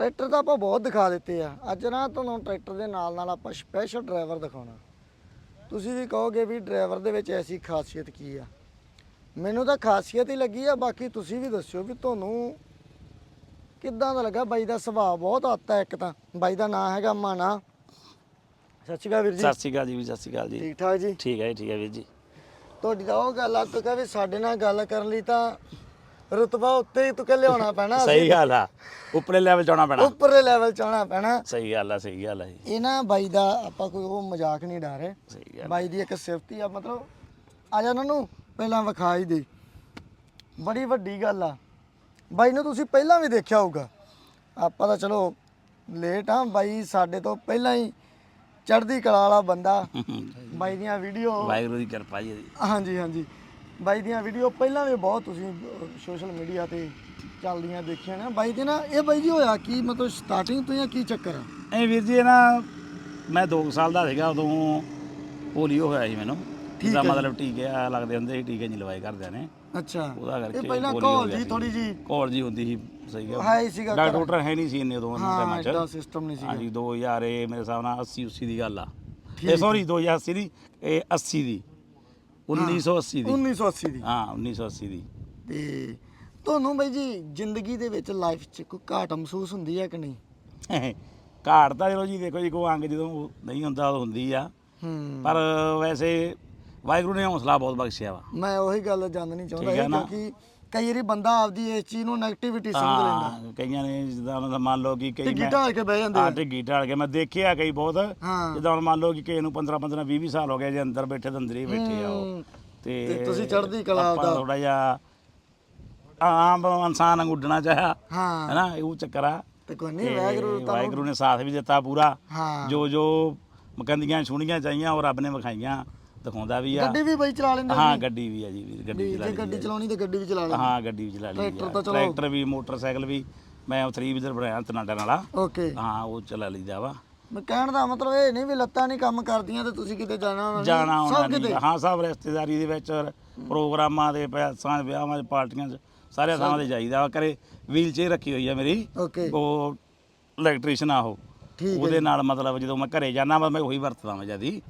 Tractor ਤਾਂ ਆਪਾਂ ਬਹੁਤ ਦਿਖਾ ਦਿੱਤੇ ਆ। ਅੱਜ ਨਾ ਤੁਹਾਨੂੰ ਟਰੈਕਟਰ ਦੇ ਨਾਲ ਨਾਲ ਆਪਾਂ ਸਪੈਸ਼ਲ ਡਰਾਈਵਰ ਦਿਖਾਉਣਾ। ਤੁਸੀਂ ਵੀ ਕਹੋਗੇ ਵੀ ਡਰਾਈਵਰ ਦੇ ਵਿੱਚ ਐਸੀ ਖਾਸੀਅਤ ਕੀ ਆ? ਮੈਨੂੰ ਤਾਂ ਖਾਸੀਅਤ ਹੀ ਲੱਗੀ ਆ ਬਾਕੀ ਤੁਸੀਂ ਵੀ ਦੱਸਿਓ ਵੀ ਤੁਹਾਨੂੰ ਕਿੱਦਾਂ ਦਾ ਲੱਗਾ? ਬਾਈ ਦਾ ਸੁਭਾਅ ਬਹੁਤ ਆਤਾ ਇੱਕ ਤਾਂ। ਬਾਈ ਦਾ ਨਾਂ ਹੈਗਾ ਮਾਨਾ। ਸਤਿ ਸ਼੍ਰੀ ਅਕਾਲ ਵੀਰ ਜੀ। ਸਤਿ ਸ਼੍ਰੀ ਅਕਾਲ ਜੀ ਵੀ ਸਤਿ ਸ਼੍ਰੀ ਅਕਾਲ ਜੀ। ਠੀਕ ਠਾਕ ਜੀ? ਠੀਕ ਹੈ ਜੀ ਠੀਕ ਹੈ ਵੀਰ ਜੀ। ਤੁਹਾਡੀ ਤਾਂ ਉਹ ਗੱਲ ਆ ਤੂੰ ਕਹੇ ਵੀ ਸਾਡੇ ਨਾਲ ਗੱਲ ਕਰਨ ਲਈ ਤਾਂ ਰੁਤਬਾ ਉੱਤੇ ਹੀ ਤੂੰ ਕਿ ਲਿਆਉਣਾ ਪੈਣਾ? ਸਹੀ ਗੱਲ ਆ। ਉੱਪਰਲੇ ਲੈਵਲ ਚ ਆਉਣਾ ਪੈਣਾ। ਉੱਪਰਲੇ ਲੈਵਲ ਚ ਆਉਣਾ ਪੈਣਾ। ਸਹੀ ਗੱਲ ਆ ਸਹੀ ਗੱਲ ਆ ਜੀ। ਇਹ ਨਾ ਬਾਈ ਦਾ ਆਪਾਂ ਕੋਈ ਉਹ ਮਜ਼ਾਕ ਨਹੀਂ ਡਾ ਰਹੇ। ਸਹੀ ਗੱਲ ਬਾਈ ਦੀ ਇੱਕ ਸਿਫਤੀ ਆ ਮਤਲਬ ਆ ਜਾ ਉਹਨਾਂ ਨੂੰ ਪਹਿਲਾਂ ਵਿਖਾ ਹੀ ਦੇ। ਬੜੀ ਵੱਡੀ ਗੱਲ ਆ। ਬਾਈ ਨੂੰ ਤੁਸੀਂ ਪਹਿਲਾਂ ਵੀ ਦੇਖਿਆ ਹੋਊਗਾ। ਆਪਾਂ ਤਾਂ ਚਲੋ ਲੇਟ ਆ ਬਾਈ ਸਾਡੇ ਤੋਂ ਪਹਿਲਾਂ ਹੀ ਚੜ੍ਹਦੀ ਕਲਾ ਵਾਲਾ ਬੰਦਾ। ਬਾਈ ਦੀਆਂ ਵੀਡੀਓ ਵਾਹਿਗੁਰੂ ਦੀ ਕਿਰਪਾ ਜੀ। ਹਾਂਜੀ ਹਾਂਜੀ। ਬਾਈ ਦੀਆਂ ਵੀਡੀਓ ਪਹਿਲਾਂ ਵੀ ਬਹੁਤ ਤੁਸੀਂ ਸੋਸ਼ਲ ਮੀਡੀਆ ਤੇ ਚੱਲਦੀਆਂ ਦੇਖੀਆਂ ਨੇ। ਬਾਈ ਦੇ ਨਾ ਇਹ ਬਾਈ ਜੀ ਹੋਇਆ ਕੀ ਮਤਲਬ ਸਟਾਰਟਿੰਗ ਤੋਂ ਜਾਂ ਕੀ ਚੱਕਰ ਆ? ਇਹ ਵੀਰ ਜੀ ਇਹ ਨਾ ਮੈਂ 2 ਸਾਲ ਦਾ ਸੀਗਾ ਉਦੋਂ ਪੋਲੀਓ ਹੋਇਆ ਸੀ ਮੈਨੂੰ। ਜਿਹਦਾ ਮਤਲਬ ਟੀਕੇ ਆ ਲੱਗਦੇ ਹੁੰਦੇ ਸੀ ਟੀਕੇ ਨਹੀਂ ਲਵਾਏ ਘਰਦਿਆਂ ਨੇ। ਅੱਛਾ। ਉਹਦਾ ਕਰਕੇ ਇਹ ਪਹਿਲਾਂ ਹੋ ਕਾਲ ਜੀ ਸੀ। ਥੋੜੀ ਜੀ ਕੋਲ ਜੀ ਹੁੰਦੀ ਸੀ ਸਹੀ ਗੱਲ। ਹੈ ਹੀ ਸੀਗਾ ਡਾਕਟਰ ਡਾਕਟਰ ਹੈ ਨਹੀਂ ਸੀ ਇੰਨੇ ਉਦੋਂ ਹਾਂ ਟਾਈਮਾਂ ਚ। ਸਿਸਟਮ ਨਹੀਂ ਸੀਗਾ। ਹਾਂਜੀ 2000 ਇਹ ਮੇਰੇ ਹਿਸਾਬ ਨਾਲ 80 80 ਦੀ ਗੱਲ ਆ। ਇਹ ਸੌਰੀ 2080 ਦੀ ਇਹ 80 ਦੀ। 1980 ਦੀ। 1980 ਦੀ। ਹਾਂ 1980 ਦੀ। ਤੇ ਤੁਹਾਨੂੰ ਬਾਈ ਜੀ ਜ਼ਿੰਦਗੀ ਦੇ ਵਿੱਚ ਲਾਈਫ 'ਚ ਕੋਈ ਘਾਟ ਮਹਿਸੂਸ ਹੁੰਦੀ ਹੈ ਕਿ ਨਹੀਂ? ਘਾਟ ਤਾਂ ਚਲੋ ਜੀ ਦੇਖੋ ਜੀ ਕੋਈ ਅੰਗ ਜਦੋਂ ਨਹੀਂ ਹੁੰਦਾ ਹੁੰਦੀ ਆ। ਪਰ ਵੈਸੇ ਵਾਹਿਗੁਰੂ ਨੇ ਹੌਸਲਾ ਬਹੁਤ ਬਖਸ਼ਿਆ ਵਾ। ਮੈਂ ਉਹੀ ਗੱਲ ਜਾਣਨੀ ਚਾਹੁੰਦਾ ਹੈ। ਕਿਉਂਕਿ ਕਈ ਵਾਰੀ ਬੰਦਾ ਆਪਦੀ ਇਸ ਚੀਜ਼ ਨੂੰ 네ਗੇਟਿਵਿਟੀ ਸਮਝ ਲੈਂਦਾ। ਹਾਂ ਕਈਆਂ ਨੇ ਜਿੱਦਾਂ ਉਹਨਾਂ ਦਾ ਮੰਨ ਲਓ ਕਿ ਤੇ ਕਈ ਮੈਂ ਗਿਟਾਰ ਕੇ ਬਹਿ ਜਾਂਦੇ ਆ। ਆ। ਢਿੱਗੀ ਢਾਲ ਕੇ। ਮੈਂ ਦੇਖਿਆ ਕਈ ਬਹੁਤ। ਹਾਂ। ਜਿੱਦਾਂ ਹੁਣ ਮੰਨ ਲਓ ਕਿ ਕਿਸੇ ਨੂੰ 15 15 20 20 ਸਾਲ ਹੋ ਗਏ ਜੇ ਅੰਦਰ ਬੈਠੇ ਤਾਂ ਅੰਦਰ ਹੀ ਬੈਠੇ ਆ ਉਹ। ਹੂੰ। ਤੇ ਤੇ ਤੁਸੀਂ ਚੜ੍ਹਦੀ ਕਲਾ ਦਾ- ਥੋੜਾ ਜਿਹਾ ਆਮ ਇਨਸਾਨ ਵਾਂਗ ਉੱਡਣਾ ਚਾਹਿਆ। ਹਾਂ। ਹੈਨਾ ਇਹ ਚੱਕਰ ਆ। ਤੇ ਕੋਈ ਨਹੀਂ ਤੇ ਵਾਹਿਗੁਰੂ ਤੁਹਾਨੂੰ ਵਾਹਿਗੁਰੂ ਨੇ ਸਾਥ ਵੀ ਦਿੱਤਾ ਪੂਰਾ। ਹਾਂ। ਜੋ ਜੋ ਮਕੰਦੀਆਂ ਛੁਣੀਆਂ ਚਾਹੀਆਂ ਉਹ ਰੱਬ ਨੇ ਵਿਖਾਈਆਂ। ਦਿਖਾਉਂਦਾ ਵੀ ਆ। ਗੱਡੀ ਵੀ ਬਾਈ ਚਲਾ ਲੈਂਦੇ ਹਾਂ ਗੱਡੀ ਵੀ ਆ ਜੀ ਵੀਰ ਗੱਡੀ ਵੀ ਚਲਾ ਜੇ ਗੱਡੀ। ਚਲਾਉਣੀ ਤੇ ਗੱਡੀ ਵੀ ਚਲਾ ਲੈਂਦੇ। ਹਾਂ ਗੱਡੀ ਵੀ ਚਲਾ ਲਈ ਟਰੈਕਟਰ। ਤਾਂ ਚਲੋ- ਟਰੈਕਟਰ ਵੀ ਮੋਟਰਸਾਈਕਲ ਵੀ ਮੈਂ 3 ਵੀਲਰ ਬਣਾਇਆ ਤਨਾਡਾ ਵਾਲਾ। ਓਕੇ। ਹਾਂ ਉਹ ਚਲਾ ਲਈਦਾ ਵਾ। ਮੈਂ ਕਹਿਣ ਦਾ ਮਤਲਬ ਇਹ ਨਹੀਂ ਵੀ ਲੱਤਾਂ ਨਹੀਂ ਕੰਮ ਕਰਦੀਆਂ ਤੇ ਤੁਸੀਂ ਕਿਤੇ ਜਾਣਾ ਹੋਣਾ ਨਹੀਂ। ਜਾਣਾ ਆਉਣਾ ਸਭ ਨਹੀਂ। ਕਿਤੇ। ਹਾਂ ਸਭ ਰਿਸ਼ਤੇਦਾਰੀ ਦੇ ਵਿੱਚ ਪ੍ਰੋਗਰਾਮਾਂ ਦੇ ਪੈਸਾਂ ਵਿਆਹਾਂ ਦੇ ਪਾਰਟੀਆਂ 'ਚ ਸਾਰੇ ਥਾਵਾਂ ਤੇ ਜਾਈਦਾ ਵਾ। ਕਰੇ ਵੀਲ ਚੇਅਰ ਰੱਖੀ ਹੋਈ ਆ ਮੇਰੀ। ਓਕੇ। ਉਹ ਇਲੈਕਟ੍ਰੀਸ਼ੀਅਨ ਆ ਉਹ। ਠੀਕ ਹੈ ਉਹਦੇ ਨਾਲ ਮਤਲਬ ਜਦੋਂ ਮੈਂ ਘਰੇ ਜਾਣਾ ਵਾ ਮੈਂ ਉਹੀ ਵਰਤਦਾ ਮੈਂ ਜਦੀ।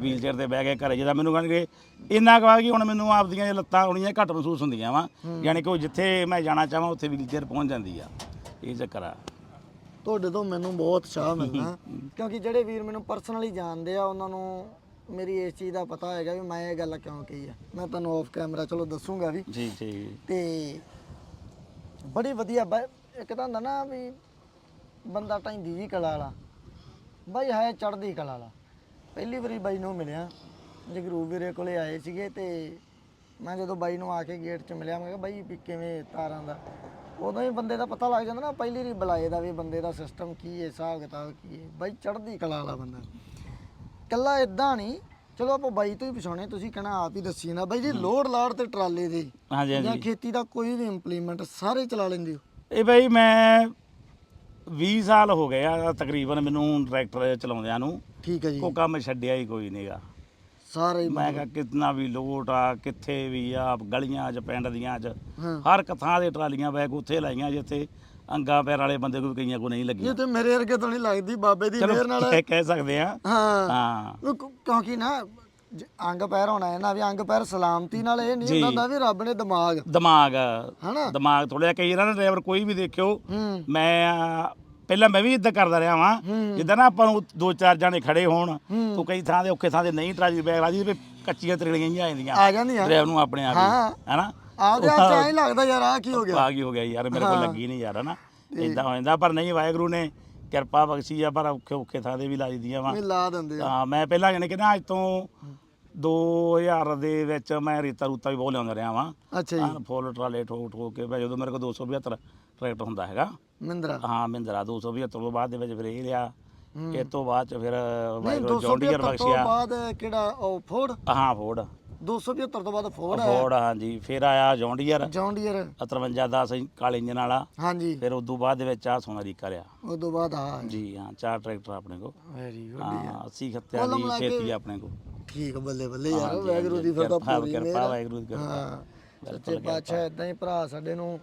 ਵੀਲ ਚੇਅਰ ਤੇ ਬਹਿ ਕੇ ਘਰੇ ਜਦੋਂ ਮੈਨੂੰ ਕਹਿਣਗੇ ਇੰਨਾ ਕਹਾ ਕਿ ਹੁਣ ਮੈਨੂੰ ਆਪਦੀਆਂ ਲੱਤਾਂ ਹੋਣੀਆਂ ਘੱਟ ਮਹਿਸੂਸ ਹੁੰਦੀਆਂ ਵਾ। ਯਾਨੀ ਕਿ ਉਹ ਜਿੱਥੇ ਮੈਂ ਜਾਣਾ ਚਾਹਾਂ ਉੱਥੇ ਵੀਲ ਚੇਅਰ ਪਹੁੰਚ ਜਾਂਦੀ ਆ। ਇਹ ਚੱਕਰ ਆ। ਤੁਹਾਡੇ ਤੋਂ ਮੈਨੂੰ ਬਹੁਤ ਚਾਹ ਮਿਲਦਾ। ਕਿਉਂਕਿ ਜਿਹੜੇ ਵੀਰ ਮੈਨੂੰ ਪਰਸਨਲੀ ਜਾਣਦੇ ਆ ਉਹਨਾਂ ਨੂੰ ਮੇਰੀ ਇਸ ਚੀਜ਼ ਦਾ ਪਤਾ ਹੈਗਾ ਵੀ ਮੈਂ ਇਹ ਗੱਲ ਕਿਉਂ ਕਹੀ ਆ। ਮੈਂ ਤੁਹਾਨੂੰ ਆਫ ਕੈਮਰਾ ਚਲੋ ਦੱਸੂਗਾ ਵੀ। ਜੀ ਜੀ। ਤੇ ਬੜੀ ਵਧੀਆ ਇੱਕ ਤਾਂ ਹੁੰਦਾ ਨਾ ਵੀ ਬੰਦਾ ਢੈਂਦੀ ਜੀ ਕਲਾ ਵਾਲਾ ਬਾਈ ਹੈ ਚੜ੍ਹਦੀ ਕਲਾ ਵਾਲਾ। ਪਹਿਲੀ ਵਾਰੀ ਬਾਈ ਨੂੰ ਮਿਲਿਆ। ਜਗਰੂ ਵੀਰੇ ਕੋਲੇ ਆਏ ਸੀਗੇ ਤੇ ਮੈਂ ਜਦੋਂ ਬਾਈ ਨੂੰ ਆ ਕੇ ਗੇਟ 'ਚ ਮਿਲਿਆ ਮੈਂ ਕਿਹਾ ਬਾਈ ਵੀ ਕਿਵੇਂ ਤਾਰਾਂ ਦਾ। ਉਦੋਂ ਹੀ ਬੰਦੇ ਦਾ ਪਤਾ ਲੱਗ ਜਾਂਦਾ ਨਾ ਪਹਿਲੀ ਵਾਰੀ ਬੁਲਾਏ ਦਾ ਵੀ ਬੰਦੇ ਦਾ ਸਿਸਟਮ ਕੀ ਹੈ ਹਿਸਾਬ ਕਿਤਾਬ ਕੀ ਹੈ ਬਾਈ ਚੜ੍ਹਦੀ ਕਲਾ ਵਾਲਾ ਬੰਦਾ। ਕੱਲਾ ਇਦਾਂ ਨਹੀਂ ਚਲੋ ਆਪਾਂ ਬਾਈ ਤੋਂ ਹੀ ਪਛਾਣੇ ਤੁਸੀਂ ਕਹਿਣਾ ਆਪ ਹੀ ਦੱਸੀ ਨਾ ਬਾਈ ਜੀ ਲੋਡ ਲਾੜ ਤੇ ਟਰਾਲੇ ਦੇ ਹਾਂਜੀ ਜਾਂ ਖੇਤੀ ਦਾ ਕੋਈ ਵੀ ਇੰਪਲੀਮੈਂਟ ਸਾਰੇ ਚਲਾ ਲੈਂਦੇ ਹੋ। ਇਹ ਬਈ ਮੈਂ 20 ਸਾਲ ਹੋ ਗਏ ਆ ਤਕਰੀਬਨ ਮੈਨੂੰ ਟਰੈਕਟਰ ਚਲਾਉਂਦਿਆਂ ਨੂੰ। ਠੀਕ ਹੈ ਜੀ। ਕੋ ਕੰਮ ਛੱਡਿਆ ਹੀ ਕੋਈ ਨਹੀਂਗਾ ਸਾਰੇ ਹੀ ਮੈਂ ਕਿਹਾ ਕਿਤਨਾ ਵੀ ਲੋਟ ਆ ਕਿੱਥੇ ਵੀ ਆ ਗਲੀਆਂ 'ਚ ਪਿੰਡ ਦੀਆਂ 'ਚ ਹਾਂ। ਹਰ ਇੱਕ ਥਾਂ ਦੇ ਟਰਾਲੀਆਂ ਬੈਗ ਉੱਥੇ ਲਾਈਆਂ ਜਿੱਥੇ ਅੰਗਾ ਪੈਰ ਵਾਲੇ ਬੰਦੇ ਕੋਈ ਕਈਆਂ ਕੋ ਨਹੀਂ ਇਹ ਲੱਗੀਆਂ ਤੇ ਮੇਰੇ ਵਰਗੇ ਤੋਂ ਨਹੀਂ ਲੱਗਦੀ ਬਾਬੇ ਦੀ ਮਿਹਰ ਨਾਲ। ਕਹਿ- ਕਹਿ ਸਕਦੇ ਆ। ਹਾਂ। ਹਾਂ। ਉਹ ਕਿਉਂ- ਕਿਉਂਕਿ ਨਾ ਜ- ਅੰਗ ਪੈਰ ਹੋਣਾ ਹੈ ਨਾ ਵੀ ਅੰਗ ਪੈਰ ਸਲਾਮਤੀ ਨਾਲ ਇਹ ਨਹੀਂ ਜੀ। ਹੁੰਦਾ ਵੀ ਰੱਬ ਨੇ ਦਿਮਾਗ ਦਿਮਾਗ ਹਨਾ ਦਿਮਾਗ ਥੋੜਾ ਜਿਹਾ ਕਈ ਇਹਨਾਂ ਨੇ ਡਰਾਈਵਰ ਕੋਈ ਵੀ ਦੇਖਿਓ ਹੂੰ ਮੈਂ ਅਹ, ਪਹਿਲਾਂ ਮੈਂ ਵੀ ਇਦਾਂ ਕਰਦਾ ਰਿਹਾ ਵਾਂ ਹੂੰ। ਜਿੱਦਾਂ ਨਾ ਆਪਾਂ ਨੂੰ ਦੋ ਚਾਰ ਜਾਣੇ ਖੜੇ ਹੋਣ ਹੂੰ। ਤੂੰ ਕਈ ਥਾਂ ਦੇ ਔਖੇ ਥਾਂ ਦੇ ਨਹੀਂ ਟਰਾਲੀ ਬੈਗ ਰਾਜੀ ਵੀ ਕੱਚੀਆਂ ਤਰੇੜੀਆਂ ਹੀ ਆ ਜਾਂਦੀਆਂ ਆ ਜਾਂਦੀਆਂ ਡਰਾਈਵਰ ਨੂੰ ਆਪਣੇ ਆਪ ਹਾਂ। ਹੀ ਹੈਨਾ ਆਪਦੇ ਆਪ ਚ ਐਂ ਲੱਗਦਾ ਯਾਰ ਆ ਕੀ ਹੋ ਗਿਆ ਆ ਕੀ ਹੋ ਗਿਆ ਯਾਰ ਮੇਰੇ ਕੋਲ ਹਾਂ। ਲੱਗੀ ਨਹੀਂ ਯਾਰ ਹਨਾ ਇਦਾਂ ਹੋ ਜਾਂਦਾ ਪਰ ਨਹੀਂ ਵਾਹਿਗੁਰੂ ਨੇ ਕਿਰਪਾ ਬਖਸ਼ੀ ਆ ਪਰ ਔਖੇ ਔਖੇ ਥਾਂ ਦੇ ਵੀ ਲਾਈ ਦੀਆਂ ਵਾ। ਲਾ ਦਿੰਦੇ ਆ। ਹਾਂ ਮੈਂ ਪਹਿਲਾਂ ਜਾਣੀ ਕਿ ਨਾ ਅੱਜ ਤੋਂ 2000 ਦੇ ਵਿੱਚ ਮੈਂ ਰੇਤਾ ਰੂਤਾ ਵੀ ਬਹੁਤ ਲਿਆਉਂਦਾ ਰਿਹਾ ਵਾਂ। ਅੱਛਾ ਜੀ। ਹਾਂ ਫੁੱਲ ਟਰਾਲੇ ਠੋਕ ਠੋਕ ਕੇ ਭਾਈ ਜਦੋਂ ਮੇਰੇ ਕੋਲ 275 ਟਰੈਕਟਰ ਹੁੰਦਾ ਹੈਗਾ। ਮਿੰਦਰਾ ਹਾਂ ਮਹਿੰਦਰਾ 275 ਤੋਂ ਬਾਅਦ ਦੇ ਵਿੱਚ ਫਿਰ ਇਹ ਲਿਆ। ਇਹ ਤੋਂ ਬਾਅਦ ਚ ਫਿਰ ਨਹੀਂ ਵਾਹਿਗੁਰੂ ਜੌਂਡੀਅਰ 275 ਤੋਂ ਬਖਸ਼ਿਆ। ਬਾਅਦ ਕਿਹੜਾ ਉਹ ਫੋਰਡ? ਹਾਂ ਫੋਰਡ। 275 ਤੋਂ ਬਾਅਦ ਫੋਰਡ ਹੈ ਫੋਰਡ ਹਾਂਜੀ ਫਿਰ ਆਇਆ ਜੌਂਡੀਅਰ। ਜੌਂਡੀਅਰ। 5310 ਕਾਲੇ ਇੰਜਨ ਵਾਲਾ। ਹਾਂਜੀ। ਫਿਰ ਉਦੋਂ ਬਾਅਦ ਦੇ ਵਿੱਚ ਆ ਸੋਨਾਲੀਕਾ ਰਿਆ ਉਸ ਤੋਂ ਬਾਅਦ ਆ ਜੀ ਹਾਂ ਚਾਰ ਟਰੈਕਟਰ ਆਪਣੇ ਕੋ ਵੈਰੀ ਗੁੱਡ ਹਾਂ 80 ਖੱਤਿਆਂ ਦੀ ਖੇਤੀ ਆਪਣੇ ਕੋ ਠੀਕ ਬੱਲੇ ਬੱਲੇ ਯਾਰ ਵੈਗਰੂ ਦੀ ਫਿਰ ਤਾਂ ਪੂਰੀ ਕਿਰਪਾ। ਵਾਹਿਗੁਰੂ ਦੀ ਕਿਰਪਾ। ਹਾਂ ਸੱਚੇ ਪਾਤਸ਼ਾਹ ਇਦਾਂ ਹੀ ਭਰਾ ਸਾਡੇ ਨੂੰ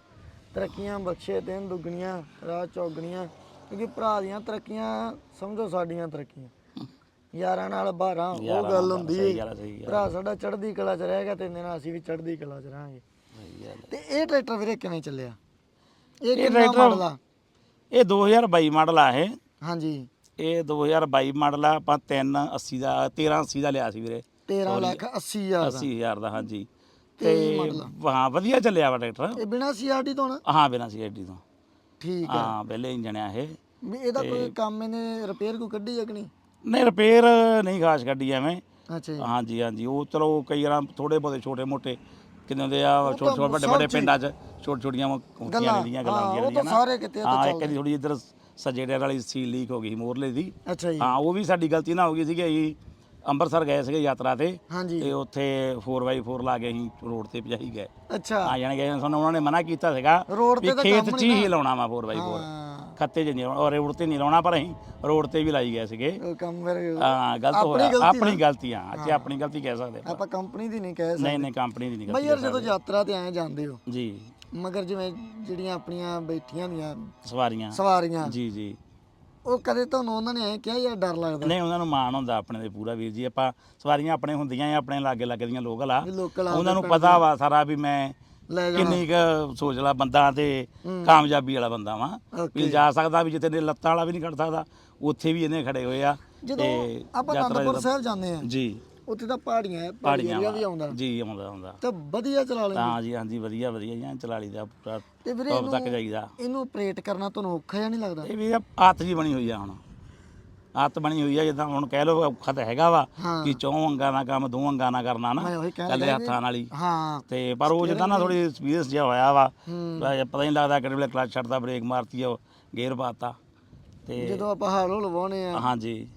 ਤਰੱਕੀਆਂ ਬਖਸ਼ੇ ਦੇਣ ਦੁੱਗਣੀਆਂ ਰਾਹ ਚੌਗਣੀਆਂ ਕਿਉਂਕਿ ਭਰਾ ਦੀਆਂ ਤਰੱਕੀਆਂ ਸਮਝੋ ਸਾਡੀਆਂ ਤਰੱਕੀਆਂ। ਯਾਰਾਂ ਨਾਲ ਬਾਰਾਂ ਉਹ ਯਾਰਾਂ ਗੱਲ ਨਾਲ ਹੁੰਦੀ ਸਹੀ ਹੈ ਗੱਲ ਆ, ਸਹੀ ਗੱਲ ਭਰਾ ਸਾਡਾ ਚੜ੍ਹਦੀ ਕਲਾ 'ਚ ਰਹੇਗਾ ਤੇ ਇਹਦੇ ਨਾਲ ਅਸੀਂ ਵੀ ਚੜ੍ਹਦੀ ਕਲਾ 'ਚ ਰਹਾਂਗੇ। ਸਹੀ ਗੱਲ ਆ। ਤੇ ਇਹ ਟਰੈਕਟਰ ਵੀਰੇ ਕਿਵੇਂ ਚੱਲਿਆ? ਇਹ ਇਹ ਕਿੰਨਾ ਟਰੈਕਟਰ- ਮਾਡਲ ਆ? ਇਹ 2022 ਮਾਡਲ ਆ ਇਹ। ਹਾਂਜੀ। ਇਹ 2022 ਮਾਡਲ ਆ ਆਪਾਂ 380 ਦਾ 1380 ਦਾ ਲਿਆ ਸੀ ਵੀਰੇ। 13 ਲੱਖ 80 ਹਜ਼ਾਰ ਦਾ। 80000 ਦਾ ਹਾਂਜੀ। ਤੇ। ਹਾਂ ਵਧੀਆ ਚੱਲਿਆ ਵਾ ਟਰੈਕਟਰ। ਇਹ ਬਿਨਾ ਸੀਆਰਡੀ ਤੋਂ ਨਾ? ਹਾਂ ਬਿਨਾਂ ਸੀ ਐਡੀ ਤੋਂ। ਠੀਕ ਹੈ। ਹਾਂ ਪਹਿਲੇ ਇੰਜਣ ਆ ਇਹ। ਵੀ ਇਹਦਾ ਕੋਈ ਕੰਮ ਇਹਨੇ ਰਿਪੇਅਰ ਕੋ ਕੱਢੀ ਹੈ ਕਿ ਨਹੀਂ? ਨਹੀਂ ਰਿਪੇਅਰ ਨਹੀਂ ਖਾਸ ਕੱਢੀ ਐਵੇਂ। ਅੱਛਾ ਜੀ। ਹਾਂਜੀ ਹਾਂਜੀ। ਉਹ ਚਲੋ ਕਈ ਵਾਰ ਥੋੜੇ ਬਹੁਤੇ ਛੋਟੇ ਮੋਟੇ ਕਿੰਨੇ ਹੁੰਦੇ ਆ ਛੋਟੇ ਛੋਟੇ ਵੱਡੇ ਵੱਡੇ ਪਿੰਡਾਂ 'ਚ ਛੋਟ ਛੋਟੀਆਂ ਹੁੰਦੀਆਂ ਗੱਲਾਂ, ਨੇ ਦੀਆਂ ਗੱਲਾਂ ਹਾਂ, ਹੁੰਦੀਆਂ ਉਹ ਤਾਂ ਸਾਰੇ ਕਿਤੇ ਹਾਂ ਇੱਕ ਚੱਲਦੇ। ਥੋੜੀ ਇੱਧਰ ਸੱਜੇ ਡੇਰ ਵਾਲੀ ਸੀਲ ਲੀਕ ਹੋ ਗਈ ਮੋਰਲੇ ਦੀ। ਅੱਛਾ ਜੀ। ਹਾਂ ਉਹ ਵੀ ਸਾਡੀ ਗਲਤੀ ਨਾ ਹੋ ਗਈ ਸੀ ਕਿ ਅਸੀਂ ਅੰਮ੍ਰਿਤਸਰ ਗਏ ਸੀਗੇ ਯਾਤਰਾ ਤੇ ਹਾਂਜੀ। ਤੇ ਉੱਥੇ 4x4 ਲਾ ਕੇ ਅਸੀਂ ਰੋਡ ਤੇ ਭਜਾਈ ਗਏ। ਅੱਛਾ। ਆ ਜਾਣ ਗਏ ਸਾਨੂੰ ਉਹਨਾਂ ਨੇ ਮਨਾ ਕੀਤਾ ਸੀਗਾ ਰੋਡ ਵੀ ਤੇ ਤਾਂ ਖੇਤ ਕੰਮ 'ਚ ਹੀ। ਲਾਉਣਾ ਵਾ 4x4 ਹਾਂ। ਖੱਤੇ 'ਚ ਨਹੀਂ ਔਰ ਰੋਡ ਤੇ ਨਹੀਂ ਲਾਉਣਾ ਪਰ ਅਸੀਂ ਰੋਡ ਤੇ ਵੀ ਲਾਈ ਗਏ ਸੀਗੇ। ਉਹ ਕੰਮ ਫਿਰ ਹਾਂ ਗਲਤ ਆਪਣੀ ਹੋਇਆ ਗਲਤੀ ਆਪਣੀ ਗਲਤੀ ਹਾਂ। ਅੱਛਾ ਆਪਣੀ ਗਲਤੀ ਕਹਿ ਸਕਦੇ ਆਪਾਂ। ਆਪਾਂ ਕੰਪਨੀ ਦੀ ਨਹੀਂ ਕਹਿ ਸਕਦੇ। ਨਹੀਂ ਨਹੀਂ ਕੰਪਨੀ ਦੀ ਨਹੀਂ ਬਈ ਗਲਤੀ ਯਾਰ ਜਦੋਂ ਯਾਤਰਾ ਤੇ ਆਏ ਜਾਂਦੇ ਹੋ ਜੀ। ਮਗਰ ਜਿਵੇਂ ਜਿਹੜੀਆਂ ਆਪਣੀਆਂ ਬੈਠੀਆਂ ਦੀਆਂ ਸਵਾਰੀਆਂ। ਸਵਾਰੀਆਂ। ਜੀ ਜੀ। ਉਹ ਕਦੇ ਤੁਹਾਨੂੰ ਉਹਨਾਂ ਨੇ ਐ ਕਿਹਾ ਯਾਰ ਡਰ ਲੱਗਦਾ? ਨਹੀਂ ਉਹਨਾਂ ਨੂੰ ਮਾਣ ਹੁੰਦਾ ਆਪਣੇ ਤੇ ਪੂਰਾ ਵੀਰ ਜੀ। ਆਪਾਂ ਸਵਾਰੀਆਂ ਆਪਣੇ ਹੁੰਦੀਆਂ ਆ ਆਪਣੇ ਲਾਗੇ ਲਾਗੇ ਦੀਆਂ ਲੋਕਲ ਆ। ਵੀ ਉਹਨਾਂ ਨੂੰ ਪਤਾ ਵਾ ਸਾਰਾ ਵੀ ਮੈਂ ਲੈ ਕਿੰਨੀ ਕੁ ਸੋਚ ਲਾ ਬੰਦਾ ਤੇ ਕਾਮਯਾਬੀ ਵਾਲਾ ਬੰਦਾ ਵਾਂ। ਵੀ ਜਾ ਸਕਦਾ ਵੀ ਜਿੱਥੇ ਨੇ ਲੱਤਾਂ ਵਾਲਾ ਵੀ ਨਹੀਂ ਕੱਢ ਸਕਦਾ ਉੱਥੇ ਵੀ ਇਹਨੇ ਖੜੇ ਹੋਏ ਆ। ਜਦੋਂ ਤੇ ਆਪਾਂ ਯਾਤਰਾ ਅਨੰਦਪੁਰ ਜਦੋਂ- ਸਾਹਿਬ ਜਾਂਦੇ ਆ ਜੀ। ਉੱਥੇ ਤਾਂ ਪਹਾੜੀਆਂ ਹੈ ਪਹਾੜੀ ਵੀ। ਆਉਂਦਾ। ਜੀ ਆਉਂਦਾ ਆਉਂਦਾ। ਤੇ ਵਧੀਆ ਚਲਾ ਲੈਂਦੇ। ਹਾਂ ਜੀ ਹਾਂਜੀ ਵਧੀਆ ਵਧੀਆ ਜਾਂ ਚਲਾ ਲਈਦਾ ਪੂਰਾ। ਤੇ ਵੀਰੇ ਟੌਪ ਤੱਕ ਇਹਨੂੰ ਜਾਈਦਾ। ਇਹਨੂੰ ਆਪਰੇਟ ਕਰਨਾ ਤੁਹਾਨੂੰ ਔਖਾ ਜਾਂ ਨਹੀਂ ਲੱਗਦਾ? ਇਹ ਵੀ ਆਤ ਜੀ ਬਣੀ ਹੋਈ ਆ ਹੁਣ। ਆਤ ਬਣੀ ਹੋਈ ਆ ਜਿੱਦਾਂ ਹੁਣ ਕਹਿ ਲਓ ਔਖਾ ਤਾਂ ਹੈਗਾ ਵਾ ਹਾਂ। ਕਿ ਚੌਂ ਅੰਗਾਂ ਨਾਲ ਕੰਮ ਦੋ ਅੰਗਾਂ ਨਾਲ ਕਰਨਾ ਨਾ ਮੈਂ ਉਹੀ ਕਹਿਣ ਕੱਲੇ ਲੱਗਾ ਹੱਥਾਂ ਨਾਲ ਹੀ। ਹਾਂ। ਤੇ ਪਰ ਉਹ ਜਿੱਦਾਂ ਨਾ ਥੋੜੀ ਐਕਸਪੀਰੀਅੰਸ ਜਿਹਾ ਹੋਇਆ ਵਾ। ਹੂੰ। ਪਤਾ ਨਹੀਂ ਲੱਗਦਾ ਕਿਹੜੇ ਵੇਲੇ ਕਲਚ ਛੱਡਦਾ ਬ੍ਰੇਕ ਮਾਰਤੀ ਆ ਗੇਅਰ ਪਾਤਾ। ਤੇ ਜਦੋਂ ਆਪਾਂ ਹਾਲੋ ਲਵਾਉਣੇ ਆ ਹਾਂਜੀ।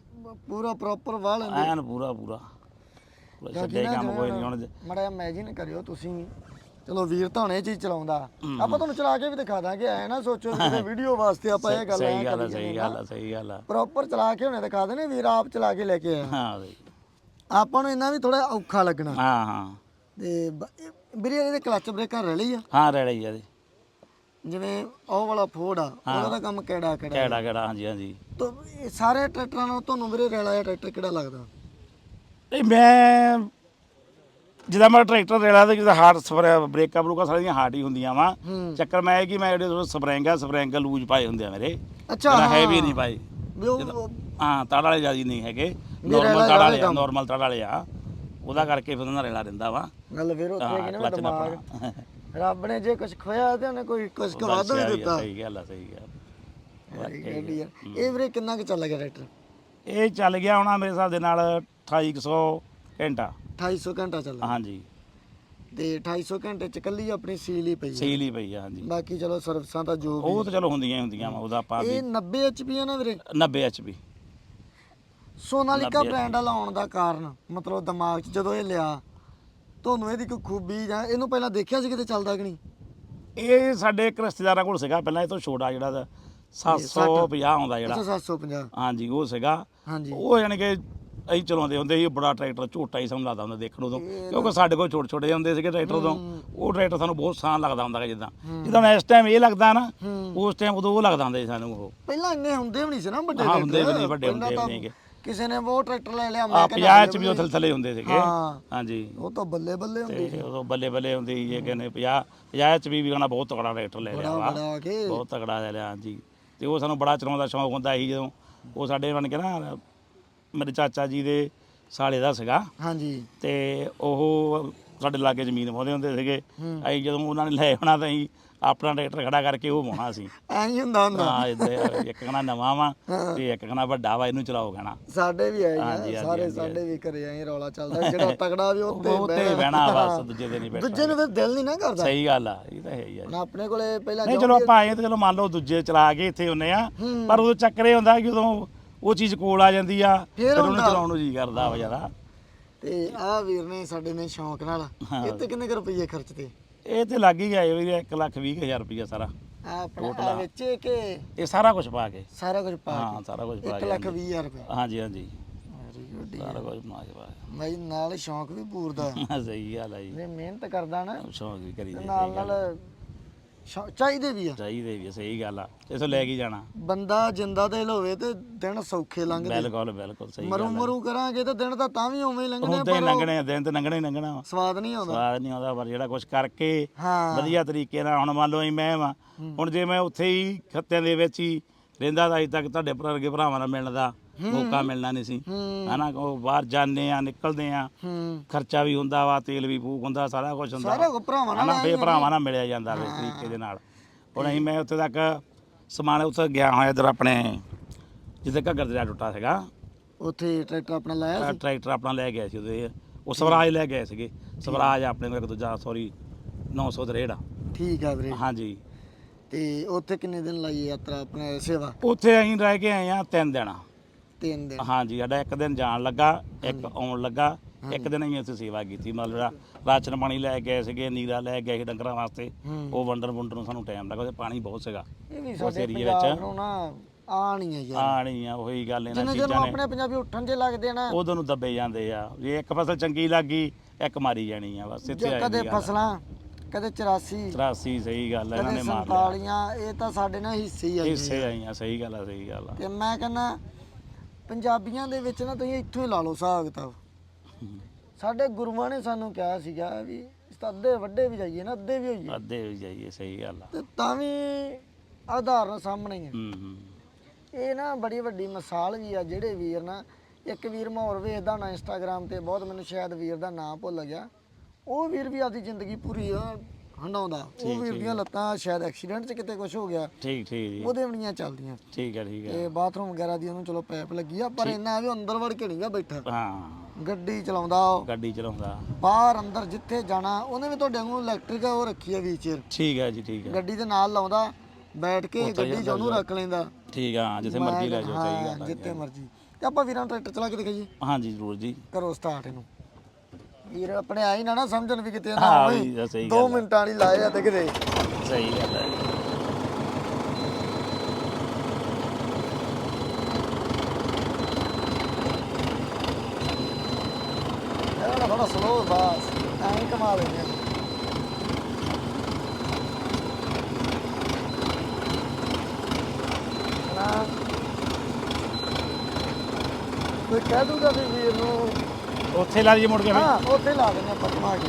ਪੂਰਾ ਪ੍ਰੋਪਰ ਵਾਹ ਲੈਂਦੇ। ਐਨ ਪੂਰਾ ਪੂਰਾ। ਛੱਡੇ ਕੰਮ ਕੋਈ ਨਹੀਂ ਹੁਣ ਮੜਾ ਇਮੇਜਿਨ ਕਰਿਓ ਤੁਸੀਂ। ਚਲੋ ਵੀਰ ਤਾਂ ਹੁਣ ਇਹ ਚੀਜ਼ ਚਲਾਉਂਦਾ। ਆਪਾਂ ਤੁਹਾਨੂੰ ਚਲਾ ਕੇ ਵੀ ਦਿਖਾ ਦਾਂਗੇ ਐ ਨਾ ਸੋਚੋ ਕਿਤੇ ਵੀਡੀਓ ਵਾਸਤੇ ਆਪਾਂ ਇਹ ਗੱਲ ਸਹੀ ਗੱਲ ਸਹੀ ਗੱਲ ਸਹੀ ਗੱਲ ਪ੍ਰੋਪਰ ਚਲਾ ਕੇ ਹੁਣੇ ਦਿਖਾ ਦੇਣੇ ਵੀਰ ਆਪ ਚਲਾ ਕੇ ਲੈ ਕੇ ਆਇਆ ਹਾਂ ਬਈ। ਆਪਾਂ ਨੂੰ ਇੰਨਾ ਵੀ ਥੋੜਾ ਔਖਾ ਲੱਗਣਾ। ਹਾਂ ਹਾਂ। ਤੇ ਵੀਰੇ ਇਹਦੇ ਕਲਚ ਬ੍ਰੇਕਾਂ ਰਲੀ ਆ? ਹਾਂ ਹੀ ਆ ਜੀ ਜਿਵੇਂ ਉਹ ਵਾਲਾ ਫੋੜ ਆ ਉਹਦਾ ਕੰਮ ਕਿਹੜਾ ਕਿਹੜਾ ਕਿਹੜਾ ਕਿਹੜਾ ਹਾਂਜੀ ਹਾਂਜੀ। ਤਾਂ ਸਾਰੇ ਟਰੈਕਟਰਾਂ ਨਾਲ ਤੁਹਾਨੂੰ ਵੀਰੇ ਰੈਲਾ ਟਰੈਕਟਰ ਕਿਹੜਾ ਲੱਗਦਾ? ਇਹ ਮੈਂ ਜਿੱਦਾਂ ਮੈਂ ਟਰੈਕਟਰ ਰੇਲਾ ਤੇ ਜਿਹਦਾ ਹਾਰਡ ਬ੍ਰੇਕਾਂ ਬਰੂਕਾਂ ਸਾਰੀਆਂ ਹਾਰਡ ਹੀ ਹੁੰਦੀਆਂ ਵਾ। ਚੱਕਰ ਮੈਂ ਇਹ ਕਿ ਮੈਂ ਜਿਹੜੇ ਸਪਰਿੰਗਾ ਸਪਰਿੰਗਾ ਲੂਜ ਪਾਏ ਹੁੰਦੇ ਆ ਮੇਰੇ ਅੱਛਾ ਹਾਂ। ਹੈਵੀ ਨਹੀਂ ਪਾਏ। ਹਾਂ ਤੜ ਵਾਲੇ ਜ਼ਿਆਦਾ ਨਹੀਂ ਹੈਗੇ। ਨਾਰਮਲ ਤੜ ਵਾਲੇ। ਨਾਰਮਲ ਤੜ ਵਾਲੇ ਆ। ਉਹਦਾ ਕਰਕੇ ਫਿਰ ਉਹਨਾਂ ਰੇਲਾ ਰਹਿੰਦਾ ਵਾ। ਗੱਲ ਫਿਰ ਉੱਥੇ ਕਿ ਨਾ ਦਿਮਾਗ। ਰੱਬ ਨੇ ਜੇ ਕੁਝ ਖੋਇਆ ਤੇ ਉਹਨੇ ਕੋਈ ਕੁਝ ਕੁ ਵੱਧ ਵੀ ਦਿੱਤਾ। ਸਹੀ ਗੱਲ ਆ ਸਹੀ ਗੱਲ। ਇਹ ਵੀਰੇ ਕਿੰਨਾ ਕੁ ਚੱਲ ਗਿਆ ਟਰੈਕਟਰ? ਇਹ ਚੱਲ ਗਿਆ ਹੋਣਾ ਮੇਰੇ ਹਿਸਾਬ ਦੇ ਨਾਲ 2800 ਘੰਟਾ। 2800 ਘੰਟਾ ਚੱਲਦਾ ਹਾਂਜੀ। ਤੇ 2800 ਘੰਟੇ ਚ ਕੱਲੀ ਆਪਣੀ ਸੀਲ ਹੀ ਪਈ ਹੈ। ਸੀਲ ਹੀ ਪਈ ਆ ਹਾਂਜੀ। ਬਾਕੀ ਚਲੋ ਸਰਵਿਸਾਂ ਤਾਂ ਜੋ ਵੀ ਉਹ ਤਾਂ ਚਲੋ ਹੁੰਦੀਆਂ ਹੀ ਹੁੰਦੀਆਂ ਵਾ ਉਹਦਾ ਆਪਾਂ ਵੀ ਇਹ 90 ਐਚਪੀ ਆ ਨਾ ਵੀਰੇ? 90 ਐਚਪੀ ਸੋਨਾਲੀਕਾ 90 ਬ੍ਰਾਂਡ ਵਾਲਾ ਆਉਣ ਦਾ ਕਾਰਨ ਮਤਲਬ ਦਿਮਾਗ 'ਚ ਜਦੋਂ ਇਹ ਲਿਆ ਤੁਹਾਨੂੰ ਇਹਦੀ ਕੋਈ ਖੂਬੀ ਜਾਂ ਇਹਨੂੰ ਪਹਿਲਾਂ ਦੇਖਿਆ ਸੀ ਕਿਤੇ ਚੱਲਦਾ ਕਿ ਨਹੀਂ? ਇਹ ਸਾਡੇ ਇੱਕ ਰਿਸ਼ਤੇਦਾਰਾਂ ਕੋਲ ਸੀਗਾ ਪਹਿਲਾਂ ਇਹ ਤੋਂ ਛੋਟਾ ਜਿਹੜਾ ਦਾ 750 ਆਉਂਦਾ ਜਿਹੜਾ। ਅੱਛਾ 750 ਹਾਂਜੀ ਉਹ ਸੀਗਾ। ਹਾਂਜੀ। ਉਹ ਯਾਨੀ ਕਿ ਅਸੀਂ ਚਲਾਉਂਦੇ ਹੁੰਦੇ ਸੀ ਬੜਾ ਟਰੈਕਟਰ ਝੋਟਾ ਹੀ ਸਾਨੂੰ ਲੱਗਦਾ ਹੁੰਦਾ ਦੇਖਣ ਉਦੋਂ। ਕਿਉਂਕਿ ਸਾਡੇ ਕੋਲ ਛੋਟੇ ਛੋਟੇ ਹੁੰਦੇ ਸੀਗੇ ਟਰੈਕਟਰ ਉਦੋਂ। ਉਹ ਟਰੈਕਟਰ ਸਾਨੂੰ ਬਹੁਤ ਸਾਨ ਲੱਗਦਾ ਹੁੰਦਾ ਸੀ ਜਿੱਦਾਂ। ਜਿੱਦਾਂ ਇਸ ਟਾਈਮ ਇਹ ਲੱਗਦਾ ਨਾ ਉਸ ਟਾਈਮ ਉਦੋਂ ਉਹ ਲੱਗਦਾ ਹੁੰਦਾ ਸੀ ਸਾਨੂੰ ਉਹ। ਪਹਿਲਾਂ ਇੰਨੇ ਹੁੰਦੇ ਵੀ ਨਹੀਂ ਸੀ ਨਾ ਵੱਡੇ ਹਾਂ, ਹੁੰਦੇ ਵੀ। ਨਹੀਂ, ਵੱਡੇ ਹੁੰਦੇ ਵੀ ਤਾਂ ਨਹੀਂ ਗੇ। ਕਿਸੇ ਨੇ ਉਹ ਟਰੈਕਟਰ ਲੈ ਲਿਆ ਮੈਂ 50 ਚ ਵੀ ਉਹ ਥੱਲੇ ਥੱਲੇ ਹੁੰਦੇ ਸੀਗੇ। ਹਾਂਜੀ। ਉਹ ਤਾਂ ਬੱਲੇ ਬੱਲੇ ਹੁੰਦੇ ਤੇ ਉਦੋਂ ਬੱਲੇ ਬੱਲੇ ਹੁੰਦੇ ਸੀ ਇਹ ਕਹਿੰਦੇ 50 50 ਚ ਵੀ ਵੀ ਬਹੁਤ ਤਕੜਾ ਟਰੈਕਟਰ ਲੈ ਲਿਆ ਬਹੁਤ ਤਕੜਾ ਲੈ ਲਿਆ ਹਾਂਜੀ। ਤੇ ਉਹ ਸਾਨੂੰ ਬੜਾ ਚਲਾਉਣ ਦਾ ਸ਼ੌਂਕ ਹੁੰਦਾ ਸੀ ਜਦੋਂ ਉਹ ਸਾਡੇ ਬਣ ਕੇ ਨਾ ਮੇਰੇ ਚਾਚਾ ਜੀ ਦੇ ਸਾਲੇ ਦਾ ਸੀਗਾ। ਹਾਂਜੀ। ਤੇ ਉਹ ਸਾਡੇ ਲਾਗੇ ਜ਼ਮੀਨ ਵਾਉਂਦੇ ਹੁੰਦੇ ਸੀਗੇ। ਅਸੀਂ ਜਦੋਂ ਉਹਨਾਂ ਨੇ ਲੈ ਆਉਣਾ ਤਾਂ ਅਸੀਂ ਆਪਣਾ ਟਰੈਕਟਰ ਖੜਾ ਕਰਕੇ ਉਹ ਵਾਉਣਾ ਸੀ। ਐਂ ਹੀ ਹੁੰਦਾ ਹੁੰਦਾ। ਹਾਂ ਇੱਥੇ ਇੱਕ ਕਹਣਾ ਨਵਾਂ ਵਾ ਤੇ ਇੱਕ ਕਹਣਾ ਵੱਡਾ ਵਾ ਇਹਨੂੰ ਚਲਾਓ ਕਹਿਣਾ। ਸਾਡੇ ਵੀ ਆਏ ਹਾਂਜੀ, ਆ ਹਾਂਜੀ, ਸਾਰੇ ਹਾਂਜੀ, ਸਾਡੇ ਵੀ ਘਰੇ ਆਏ ਰੌਲਾ ਚੱਲਦਾ ਜਿਹੜਾ ਤਗੜਾ ਵੀ ਉੱਤੇ ਉਹ ਤੇ ਬਹਿਣਾ। ਬਸ ਦੂਜੇ ਦਿਨ ਹੀ ਬੈਠਾ ਦੂਜੇ ਨੂੰ ਫਿਰ ਦਿਲ ਨਹੀਂ ਨਾ ਕਰਦਾ। ਸਹੀ ਗੱਲ ਆ ਇਹ ਤਾਂ ਹੈ ਹੀ ਆ ਹੁਣ ਆਪਣੇ ਕੋਲੇ ਪਹਿਲਾਂ ਨਹੀਂ ਚਲੋ ਆਪਾਂ ਆਏ ਤੇ ਚਲੋ ਮੰਨ ਲਓ ਦੂਜੇ ਚਲਾ ਕੇ ਇੱਥੇ ਹੁੰਨੇ ਆ ਪਰ ਉਦੋਂ ਚੱਕਰੇ ਹੁੰਦਾ ਕਿ ਉਦੋਂ ਉਹ ਚੀਜ਼ ਕੋਲ ਆ ਜਾਂਦੀ ਆ ਫਿਰ ਫਿਰ ਉਹਨੂੰ। ਚਲਾਉਣ ਨੂੰ ਜੀ ਕਰਦਾ ਵਾ ਜ਼ਿਆਦਾ। ਤੇ ਆਹ ਵੀਰ ਨੇ ਸਾਡੇ ਨੇ ਸ਼ੌਂਕ ਨਾਲ ਇੱਥੇ ਕਿੰਨੇ ਕੁ ਰੁਪਏ ਖਰਚਤੇ ਇਹ ਤੇ ਲੱਗ ਹੀ ਗਿਆ ਇਹ ਵੀ 1 ਲੱਖ 20 ਹਜ਼ਾਰ ਰੁਪਇਆ ਸਾਰਾ। ਆ ਆਪਣਾ ਆ। ਵਿੱਚ ਕਿ ਇਹ ਸਾਰਾ ਕੁਝ ਪਾ ਕੇ। ਸਾਰਾ ਕੁਝ ਪਾ ਹਾਂ ਸਾਰਾ ਕੁਝ ਪਾ 1 ਕੇ ਲੱਖ 20 ਹਜ਼ਾਰ ਰੁਪਏ। ਹਾਂਜੀ ਹਾਂਜੀ। ਵੈਰੀ ਗੁੱਡ ਸਾਰਾ ਕੁਝ ਬਣਾ ਕੇ ਪਾ ਕੇ। ਬਾਈ ਨਾਲ ਸ਼ੌਂਕ ਵੀ ਪੂਰਦਾ ਸਹੀ ਗੱਲ ਆ ਜੀ। ਜੇ ਮਿਹਨਤ ਕਰਦਾ ਨਾ ਸ਼ੌਂਕ ਵੀ ਕਰੀ ਤੇ ਨਾਲ ਨਾਲ ਸ਼ਾ- ਚਾਹੀਦੇ ਵੀ ਆ। ਚਾਹੀਦੇ ਵੀ ਆ, ਸਹੀ ਗੱਲ ਆ। ਇਸੋ ਲੈ ਕੇ ਜਾਣਾ। ਬੰਦਾ ਜਿੰਦਾ ਦਿਲ ਹੋਵੇ ਤੇ ਦਿਨ ਸੌਖੇ ਲੰਘਦੇ। ਬਿਲਕੁਲ ਬਿਲਕੁਲ ਸਹੀ ਮਰੂ ਮਰੂ ਕਰਾਂਗੇ ਤੇ ਦਿਨ ਤਾਂ ਤਾਂ ਵੀ ਉਵੇਂ ਹੀ ਲੰਘਣੇ ਹੁਣ ਤੇ ਲੰਘਣੇ ਆ, ਦਿਨ ਤੇ ਲੰਘਣੇ ਹੀ ਲੰਘਣਾ ਵਾ। ਸਵਾਦ ਨਹੀਂ ਆਉਂਦਾ। ਸਵਾਦ ਨਹੀਂ ਆਉਂਦਾ ਪਰ ਜਿਹੜਾ ਕੁਝ ਕਰਕੇ ਹਾਂ। ਵਧੀਆ ਤਰੀਕੇ ਨਾਲ ਹੁਣ ਮੰਨ ਲਓ ਅਸੀਂ ਮੈਂ ਵਾਂ ਹੁਣ ਜੇ ਮੈਂ ਉੱਥੇ ਹੀ ਖੱਤਿਆਂ ਦੇ ਵਿੱਚ ਹੀ ਰਹਿੰਦਾ ਤਾਂ ਅਜੇ ਤੱਕ ਤੁਹਾਡੇ ਭਰਾ ਵਰਗੇ ਭਰਾਵਾਂ ਨਾਲ ਮਿਲਣ ਦਾ ਮੌਕਾ ਮਿਲਣਾ ਨਹੀਂ ਸੀ। ਹਨਾ ਉਹ ਬਾਹਰ ਜਾਂਦੇ ਆ ਨਿਕਲਦੇ ਆ। ਖਰਚਾ ਵੀ ਹੁੰਦਾ ਵਾ ਤੇਲ ਵੀ ਫੂਕ ਹੁੰਦਾ ਸਾਰਾ ਕੁਝ ਹੁੰਦਾ ਸਾਰਾ ਕੁ ਭਰਾਵਾਂ ਨਾਲ ਹਨਾ ਫੇ ਭਰਾਵਾਂ ਨਾਲ ਮਿਲਿਆ ਜਾਂਦਾ ਵੇ ਤਰੀਕੇ ਦੇ ਨਾਲ। ਹੁਣ ਅਸੀਂ ਮੈਂ ਉੱਥੇ ਤੱਕ ਸਮਾਨ ਉੱਥੇ ਗਿਆ ਹੋਇਆ ਇਧਰ ਆਪਣੇ ਜਿੱਥੇ ਘੱਗਰ ਦਰਿਆ ਟੁੱਟਾ ਸੀਗਾ। ਉੱਥੇ ਟਰੈਕਟਰ ਆਪਣਾ ਲਾਇਆ ਆਹ ਟਰੈਕਟਰ ਆਪਣਾ ਲੈ ਗਿਆ ਸੀ ਉਹਦੇ। ਉਹ ਸਵਰਾਜ ਲੈ ਗਏ ਸੀਗੇ। ਸਵਰਾਜ ਆਪਣੇ ਕੋਲ ਇੱਕ ਦੂਜਾ ਸੌਰੀ 963 ਠੀਕ ਆ ਵੀਰੇ। ਹਾਂਜੀ। ਤੇ ਉੱਥੇ ਕਿੰਨੇ ਦਿਨ ਲਾਈ ਯਾਤਰਾ ਆਪਣਾ ਸੇਵਾ? ਉੱਥੇ ਅਸੀਂ ਰਹਿ ਕੇ ਆਏ ਆ ਤਿੰਨ ਦਿਨ। ਤਿੰਨ ਦਿਨ। ਹਾਂਜੀ ਸਾਡਾ ਇੱਕ ਦਿਨ ਜਾਣ ਲੱਗਾ ਇੱਕ ਆਉਣ ਲੱਗਾ। ਇੱਕ ਦਿਨ ਅਸੀਂ ਉੱਥੇ ਸੇਵਾ ਕੀਤੀ ਮਤਲਬ ਜਿਹੜਾ ਰਾਸ਼ਨ ਪਾਣੀ ਲੈ ਗਏ ਸੀਗੇ ਨੀਰਾ ਲੈ ਗਏ ਸੀ ਡੰਗਰਾਂ ਵਾਸਤੇ ਹੂੰ। ਉਹ ਵੰਡਰ ਵੰਡਰ ਨੂੰ ਸਾਨੂੰ ਟਾਈਮ ਲੱਗਾ ਉਹਦੇ ਪਾਣੀ ਬਹੁਤ ਸੀਗਾ। ਇਹ ਵੀ ਸਾਡੇ ਪੰਜਾਬ ਵਿੱਚ। ਨੂੰ ਨਾ ਆਣੀ ਹੈ ਯਾਰ। ਆਣੀ ਆ ਉਹੀ ਗੱਲ ਇਹਨਾਂ ਚੀਜ਼ਾਂ ਨੇ। ਆਪਣੇ ਪੰਜਾਬੀ ਉੱਠਣ ਜੇ ਲੱਗਦੇ ਨਾ। ਉਦੋਂ ਨੂੰ ਦੱਬੇ ਜਾਂਦੇ ਆ। ਜੇ ਇੱਕ ਫਸਲ ਚੰਗੀ ਲੱਗੀ ਇੱਕ ਮਾਰੀ ਜਾਣੀ ਆ ਬਸ ਇੱਥੇ ਜੇ ਆ ਕਦੇ ਫਸਲਾਂ ਕਦੇ 84 83 ਸਹੀ ਗੱਲ ਆ, ਇਹਨਾਂ ਕਦੇ ਨੇ ਮਾਰ ਲਿਆ। 47 ਇਹ ਤਾਂ ਸਾਡੇ ਨਾਲ ਹਿੱਸੇ ਹੀ ਆਈ ਹਿੱਸੇ ਆਈਆਂ ਸਹੀ ਗੱਲ ਆ ਸਹੀ ਗੱਲ ਆ। ਤੇ ਮੈਂ ਕਹਿੰਦਾ ਪੰਜਾਬੀਆਂ ਦੇ ਵਿੱਚ ਨਾ ਤੁਸੀਂ ਇੱਥੋਂ ਹੀ ਲਾ ਲਓ ਹਿਸਾਬ ਕਿਤਾਬ। ਸਾਡੇ ਗੁਰੂਆਂ ਨੇ ਸਾਨੂੰ ਕਿਹਾ ਸੀਗਾ ਵੀ ਇਸ ਤਾਂ ਅੱਧੇ ਵੱਡੇ ਵੀ ਜਾਈਏ ਨਾ ਅੱਧੇ ਵੀ ਹੋਈਏ। ਅੱਧੇ ਹੋ ਜਾਈਏ ਸਹੀ ਗੱਲ ਆ। ਤੇ ਤਾਂ ਵੀ ਆਧਾਰਨ ਸਾਹਮਣੇ ਹੀ ਆ। ਹੂੰ ਹੂੰ। ਇਹ ਨਾ ਬੜੀ ਵੱਡੀ ਮਿਸਾਲ ਵੀ ਆ ਜਿਹੜੇ ਵੀਰ ਨਾ ਇੱਕ ਵੀਰ ਮੈਂ ਹੋਰ ਵੇਖਦਾ ਨਾ ਇੰਸਟਾਗ੍ਰam ਤੇ ਬਹੁਤ ਮੈਨੂੰ ਸ਼ਾਇਦ ਵੀਰ ਦਾ ਨਾਮ ਭੁੱਲ ਗਿਆ। ਉਹ ਵੀਰ ਵੀ ਆਪਦੀ ਜ਼ਿੰਦਗੀ ਪੂਰੀ ਆ ਹੰਡਾਉਂਦਾ ਉਹ ਵੀਰ ਦੀਆਂ ਲੱਤਾਂ ਸ਼ਾਇਦ ਐਕਸੀਡੈਂਟ 'ਚ ਕਿਤੇ ਕੁਝ ਹੋ ਗਿਆ। ਠੀਕ ਠੀਕ ਜੀ ਉਹਦੇ ਬਣੀਆਂ ਚੱਲਦੀਆਂ। ਠੀਕ ਹੈ ਠੀਕ ਹੈ। ਤੇ ਬਾਥਰੂਮ ਵਗੈਰਾ ਦੀ ਉਹਨੂੰ ਚਲੋ ਪਾਈਪ ਲੱਗੀ ਆ ਪਰ ਇੰਨਾ ਵੀ ਅੰਦਰ ਵੜ ਕੇ ਨਹੀਂਗਾ ਬੈਠਾ। ਹਾਂ। ਗੱਡੀ ਚਲਾਉਂਦਾ ਉਹ। ਗੱਡੀ ਚਲਾਉਂਦਾ। ਬਾਹਰ ਅੰਦਰ ਜਿੱਥੇ ਜਾਣਾ ਉਹਨੇ ਵੀ ਤੁਹਾਡੇ ਵਾਂਗੂ ਇਲੈਕਟ੍ਰਿਕ ਉਹ ਰੱਖੀ ਆ ਵੀਚਰ ਠੀਕ ਹੈ ਜੀ ਠੀਕ ਹੈ। ਗੱਡੀ ਦੇ ਨਾਲ ਲਾਉਂਦਾ ਬੈਠ ਕੇ ਗੱਡੀ 'ਚ ਉਹਨੂੰ ਰੱਖ ਲੈਂਦਾ। ਠੀਕ ਆ ਹਾਂ, ਜਿੱਥੇ ਮਰਜ਼ੀ ਲੈ ਜਾਓ ਸਹੀ ਹਾਂ ਗੱਲ ਆ ਜਿੱਥੇ ਮਰਜ਼ੀ। ਤੇ ਆਪਾਂ ਵੀਰਾਂ ਟਰੈਕਟਰ ਚਲਾ ਕੇ ਦਿਖਾਈਏ। ਹਾਂਜੀ ਜ਼ਰੂਰ ਜੀ। ਕਰੋ ਸਟਾਰਟ ਇਹਨੂੰ। ਵੀਰ ਆਪਣੇ ਆਈ ਨਾ ਨਾ ਸਮਝਣ ਵੀ ਕਿਤੇ ਨਾ ਹਾਂ ਹੋਵੇ। ਵੀ ਸਹੀ 2 ਮਿੰਟਾਂ ਵਾਲੀ ਲਾਏ ਆ ਤੇ ਕਿਤੇ। ਸਹੀ ਗੱਲ ਹੈ ਇਹ ਥੋੜਾ ਸਲੋ ਬਸ। ਐਂ ਕਮਾ ਲੈਂਦੇ ਆ। ਕੋਈ ਕਹਿ ਦੂਗਾ ਵੀ ਵੀਰ ਨੂੰ ਉੱਥੇ ਲਾ ਜੀ ਮੁੜ ਕੇ ਫਿਰ? ਹਾਂ ਉੱਥੇ ਲਾ ਦਿੰਦੇ ਆਪਾਂ ਕਮਾ ਕੇ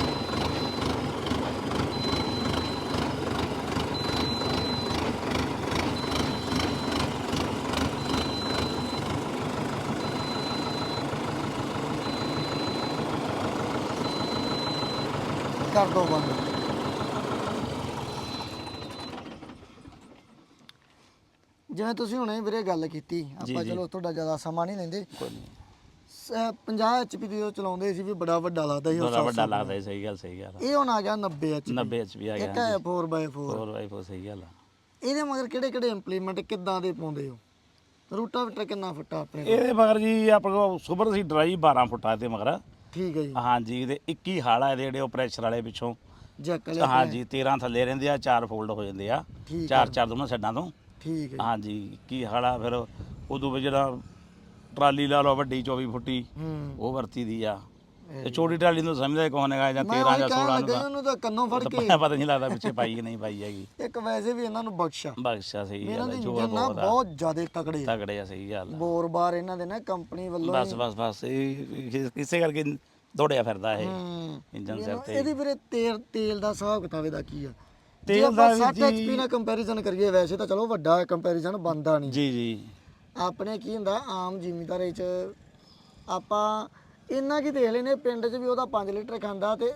ਕਰ ਦੋ ਬੰਦ। ਜਿਵੇਂ ਤੁਸੀਂ ਹੁਣੇ ਵੀਰੇ ਗੱਲ ਕੀਤੀ ਆਪਾਂ ਚਲੋ ਤੁਹਾਡਾ ਜ਼ਿਆਦਾ ਸਮਾਂ ਨਹੀਂ ਲੈਂਦੇ। ਕੋਈ ਨਹੀਂ। 50 ਐਚਪੀ ਦੀ ਉਹ ਚਲਾਉਂਦੇ ਸੀ ਵੀ ਬੜਾ ਵੱਡਾ ਲੱਗਦਾ ਸੀ ਉਹ ਬੜਾ ਵੱਡਾ ਲੱਗਦਾ ਸੀ, ਸਹੀ ਗੱਲ ਸਹੀ ਗੱਲ। ਆ। ਇਹ ਹੁਣ ਆ ਗਿਆ 90 ਐਚਪੀ 90 ਐਚਪੀ ਆ ਇੱਕ ਗਿਆ ਹੈ 4x4 ਹੋਰ ਵਾਈ ਫੋ ਸਹੀ ਗੱਲ ਆ। ਇਹਦੇ ਮਗਰ ਕਿਹੜੇ ਕਿਹੜੇ ਇੰਪਲੀਮੈਂਟ ਕਿੱਦਾਂ ਦੇ ਪਾਉਂਦੇ ਹੋ? ਰੂਟਾਵੀਟਰ ਕਿੰਨਾ ਫੁੱਟਾ ਆਪਣੇ ਕੋਲ? ਇਹਦੇ ਮਗਰ ਜੀ ਆਪਣੇ ਕੋਲ ਸੁਪਰ ਸੀ ਡਰਾਈ 12 ਫੁੱਟਾ ਤੇ ਮਗਰ। ਠੀਕ ਹੈ ਜੀ। ਹਾਂਜੀ ਇਹਦੇ 21 ਹਾਲਾ ਇਹਦੇ ਜਿਹੜੇ ਉਹ ਪ੍ਰੈਸ਼ਰ ਵਾਲੇ ਪਿੱਛੋਂ। ਜੈਕ ਲਿਆ ਹਾਂਜੀ 13 ਥੱਲੇ ਰਹਿੰਦੇ ਆ 4 ਫੋਲਡ ਹੋ ਜਾਂਦੇ ਆ। ਠੀਕ ਚਾਰ ਚਾਰ ਦੋਨੋਂ ਸਾਈਡਾਂ ਤੋਂ। ਠੀਕ ਹੈ ਹਾਂਜੀ 21 ਹਾਲਾ ਫਿਰ। ਉਦੋਂ ਵੀ ਜਿਹੜਾ ਟਰਾਲੀ ਲਾ ਲਓ ਵੱਡੀ 24 ਫੁੱਟੀ ਹੂੰ। ਉਹ ਵਰਤੀ ਦੀ ਆ। ਤੇ ਛੋਟੀ ਟਰਾਲੀ ਨੂੰ ਸਮਝਦਾ ਕੌਣ ਹੈਗਾ ਜਾਂ ਮੈਂ 13 ਉਹੀ ਜਾਂ ਕਹਿਣ 16 ਲੱਗਾ ਨੂੰ ਉਹਨੂੰ ਤਾਂ ਕੰਨੋਂ ਫੜ ਤਾਂ ਕੇ ਪਤਾ ਨਹੀਂ ਲੱਗਦਾ ਪਿੱਛੇ ਪਾਈ ਕਿ ਨਹੀਂ ਪਾਈ ਹੈਗੀ। ਇੱਕ ਵੈਸੇ ਵੀ ਇਹਨਾਂ ਨੂੰ ਬਖਸ਼ਾ ਬਖਸ਼ਾ ਸਹੀ ਗੱਲ ਦੇ ਹੈ ਜੋਰ ਬਹੁਤ ਬਹੁਤ ਜ਼ਿਆਦਾ ਤਕੜੇ ਆ। ਤਗੜੇ ਆ ਸਹੀ ਗੱਲ। ਬੋਰ ਬਾਰ ਇਹਨਾਂ ਦੇ ਨਾ ਕੰਪਨੀ ਵੱਲੋਂ ਬਸ ਬਸ ਬਸ ਕਿਸੇ ਕਰਕੇ ਦੌੜਿਆ ਫਿਰਦਾ ਇਹ। ਇੰਜਨ ਸਿਰ ਤੇ। ਇਹਦੀ ਵੀਰੇ ਤੇਲ ਤੇਲ ਦਾ ਹਿਸਾਬ ਕਿਤਾਬ ਇਹਦਾ ਕੀ ਆ? ਤੇਲ ਦਾ ਵੀ 60 ਜੀ- ਐਚਪੀ ਨਾਲ ਕੰਪੈਰੀਜ਼ਨ ਕਰੀਏ ਵੈਸੇ ਤਾਂ ਚਲੋ ਵੱਡਾ ਕੰਪੈਰੀਜ਼ਨ ਬੰਦਾ ਨਹੀਂ। ਜੀ ਜੀ। ਆਪਣੇ ਕੀ ਹੁੰਦਾ ਆਮ ਜ਼ਿਮੀਦਾਰੇ ਚ ਆਪਾਂ ਇੰਨਾ ਕੀ ਦੇਖ ਲੈਨੇ ਪਿੰਡ 'ਚ ਵੀ ਉਹਦਾ 5 ਲੀਟਰ ਖਾਂਦਾ ਤੇ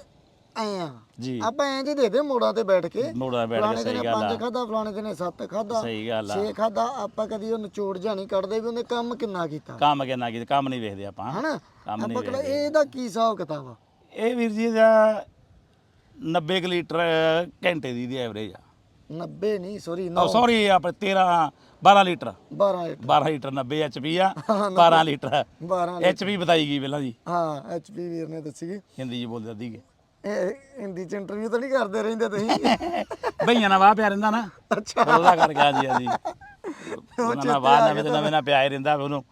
ਐ ਆ। ਜੀ। ਆਪਾਂ ਐਂ ਜੇ ਦੇ ਦੇ ਮੋੜਾਂ ਤੇ ਬੈਠ ਕੇ। ਮੋੜਾ ਬੈਠ ਕੇ ਸਹੀ ਗੱਲ 5 ਆ। ਖਾਦਾ ਫਲਾਣੇ ਦਿਨੇ 7 ਖਾਦਾ ਸਹੀ ਗੱਲ ਆ। 6 ਖਾਦਾ ਆਪਾਂ ਕਦੀ ਉਹ ਨਿਚੋੜ ਜਾਂ ਨਹੀਂ ਕੱਢਦੇ ਵੀ ਉਹਨੇ ਕੰਮ ਕਿੰਨਾ ਕੀਤਾ। ਕੰਮ ਕਿੰਨਾ ਕੀਤਾ ਕੰਮ ਨਹੀਂ ਵੇਖਦੇ ਆਪਾਂ। ਹਨਾ? ਕੰਮ ਨਹੀਂ ਆਪਾਂ ਕਿਹੜਾ ਇਹਦਾ ਕੀ ਹਿਸਾਬ ਕਿਤਾਬ ਆ? ਇਹ ਵੀਰ ਜੀ ਦਾ 90 ਕੁ ਲੀਟਰ ਘੰਟੇ ਦੀ ਦੀ ਐਵਰੇਜ ਆ। 90 ਨਹੀਂ ਸੌਰੀ ਉਹ ਸੌਰੀ ਆਪਣੇ 13 12 ਲੀਟਰ। 12 ਲੀਟਰ। 12 ਲੀਟਰ 90 ਐਚਪੀ ਆ 12 ਲੀਟਰ। 12 ਐਚਪੀ ਬਤਾਈ ਗਈ ਪਹਿਲਾਂ ਜੀ। ਹਾਂ ਐਚਪੀ ਵੀਰ ਨੇ ਦੱਸੀ ਗਈ। ਹਿੰਦੀ ਜੀ ਬੋਲਦੇ ਇਹ ਹਿੰਦੀ ਚ ਇੰਟਰਵਿਊ ਤਾਂ ਨਹੀਂ ਕਰਦੇ ਰਹਿੰਦੇ ਤੁਸੀਂ। ਭਈਆਂ ਨਾਲ ਵਾਹ ਪਿਆ ਰਹਿੰਦਾ ਨਾ। ਅੱਛਾ। ਉਹਦਾ ਕਰਕੇ ਆ ਜੀ ਆ ਜੀ ਉਹਨਾਂ ਨਾਲ ਵਾਹ ਨਵੇਂ ਨਵੇਂ ਨਾਲ ਪਿਆ ਹੀ ਰਹਿੰਦਾ ਉਹਨੂੰ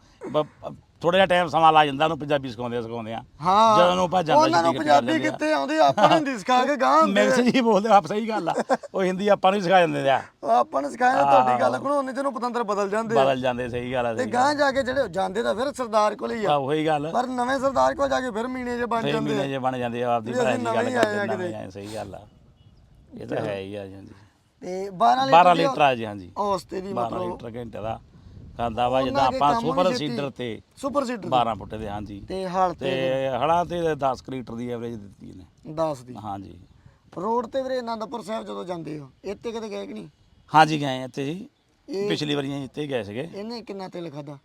ਥੋੜਾ ਜਿਹਾ ਟਾਈਮ ਸਮਾਂ ਲਾ ਜਾਂਦਾ ਉਹਨੂੰ ਪੰਜਾਬੀ ਸਿਖਾਉਂਦੇ ਸਿਖਾਉਂਦੇ ਆ। ਹਾਂ ਜਦੋਂ ਨੂੰ ਭੱਜ ਜਾਂਦਾ ਉਹਨਾਂ ਨੂੰ ਪੰਜਾਬੀ ਜਾਂਦੇ। ਕਿੱਥੇ ਆਉਂਦੀ ਆਪਾਂ ਨੂੰ ਹਿੰਦੀ ਸਿਖਾ ਕੇ ਗਾਂ ਮਿਕਸ ਜੀ ਬੋਲਦੇ ਆਪ ਸਹੀ ਗੱਲ ਆ। ਉਹ ਹਿੰਦੀ ਆਪਾਂ ਨੂੰ ਸਿਖਾ ਜਾਂਦੇ ਆ। ਆਪਾਂ ਨੂੰ ਸਿਖਾਇਆ ਤੁਹਾਡੀ ਗੱਲ ਕੋਲ ਉਹਨੇ ਜਿਹਨੂੰ ਪਤੰਦਰ ਬਦਲ ਜਾਂਦੇ। ਬਦਲ ਜਾਂਦੇ ਸਹੀ ਗੱਲ ਆ ਤੇ ਗਾਂ ਜਾ ਕੇ ਜਿਹੜੇ ਜਾਂਦੇ ਤਾਂ ਫਿਰ ਸਰਦਾਰ ਕੋਲ ਹੀ ਆ। ਉਹੀ ਗੱਲ ਪਰ ਨਵੇਂ ਸਰਦਾਰ ਕੋਲ ਜਾ ਕੇ ਫਿਰ ਮੀਨੇ ਜੇ ਬਣ ਜਾਂਦੇ ਮਹੀਨੇ ਆ ਜੇ ਬਣ ਜਾਂਦੇ ਆ ਆਪਦੀ ਵੀ ਅਸੀਂ ਦੀ ਗੱਲ ਕਰਦੇ ਸਹੀ ਗੱਲ ਆ। ਇਹ ਤਾਂ ਹੈ ਹੀ ਆ ਜੀ ਹਾਂਜੀ। ਤੇ 12 12 ਦੀ ਲੀਟਰ ਆ ਜੀ ਹਾਂਜੀ। ਔਸ ਤੇ 12 ਮਤਲਬ ਲੀਟਰ ਘੰਟੇ ਦਾ। ਖਾਂਦਾ ਵਾ ਜਿੱਦਾਂ ਉਹਨਾਂ ਦੇ ਆਪਾਂ ਕੰਮ ਸੁਪਰ ਛੇਤੀ- ਸੀਡਰ ਤੇ ਸੁਪਰ ਸੀਡਰ 12 ਫੁੱਟ ਦੇ ਹਾਂਜੀ। ਤੇ ਹਾਲ ਤੇ ਹੜਾ ਤੇ 10 ਲੀਟਰ ਦੀ ਐਵਰੇਜ ਦਿੱਤੀ ਇਹਨੇ। 10 ਦੀ। ਹਾਂਜੀ। ਰੋਡ ਤੇ ਵੀਰੇ ਆਨੰਦਪੁਰ ਸਾਹਿਬ ਜਦੋਂ ਜਾਂਦੇ ਹੋ ਇੱਥੇ ਕਦੇ ਗਏ ਕਿ ਨਹੀਂ? ਹਾਂਜੀ ਗਏ ਇੱਥੇ ਜੀ। ਇਹ- ਪਿਛਲੀ ਵਾਰੀਆਂ ਇੱਥੇ ਹੀ ਗਏ ਸੀਗੇ। ਇਹਨੇ ਕਿੰਨਾ ਤੇਲ ਖਾਦਾ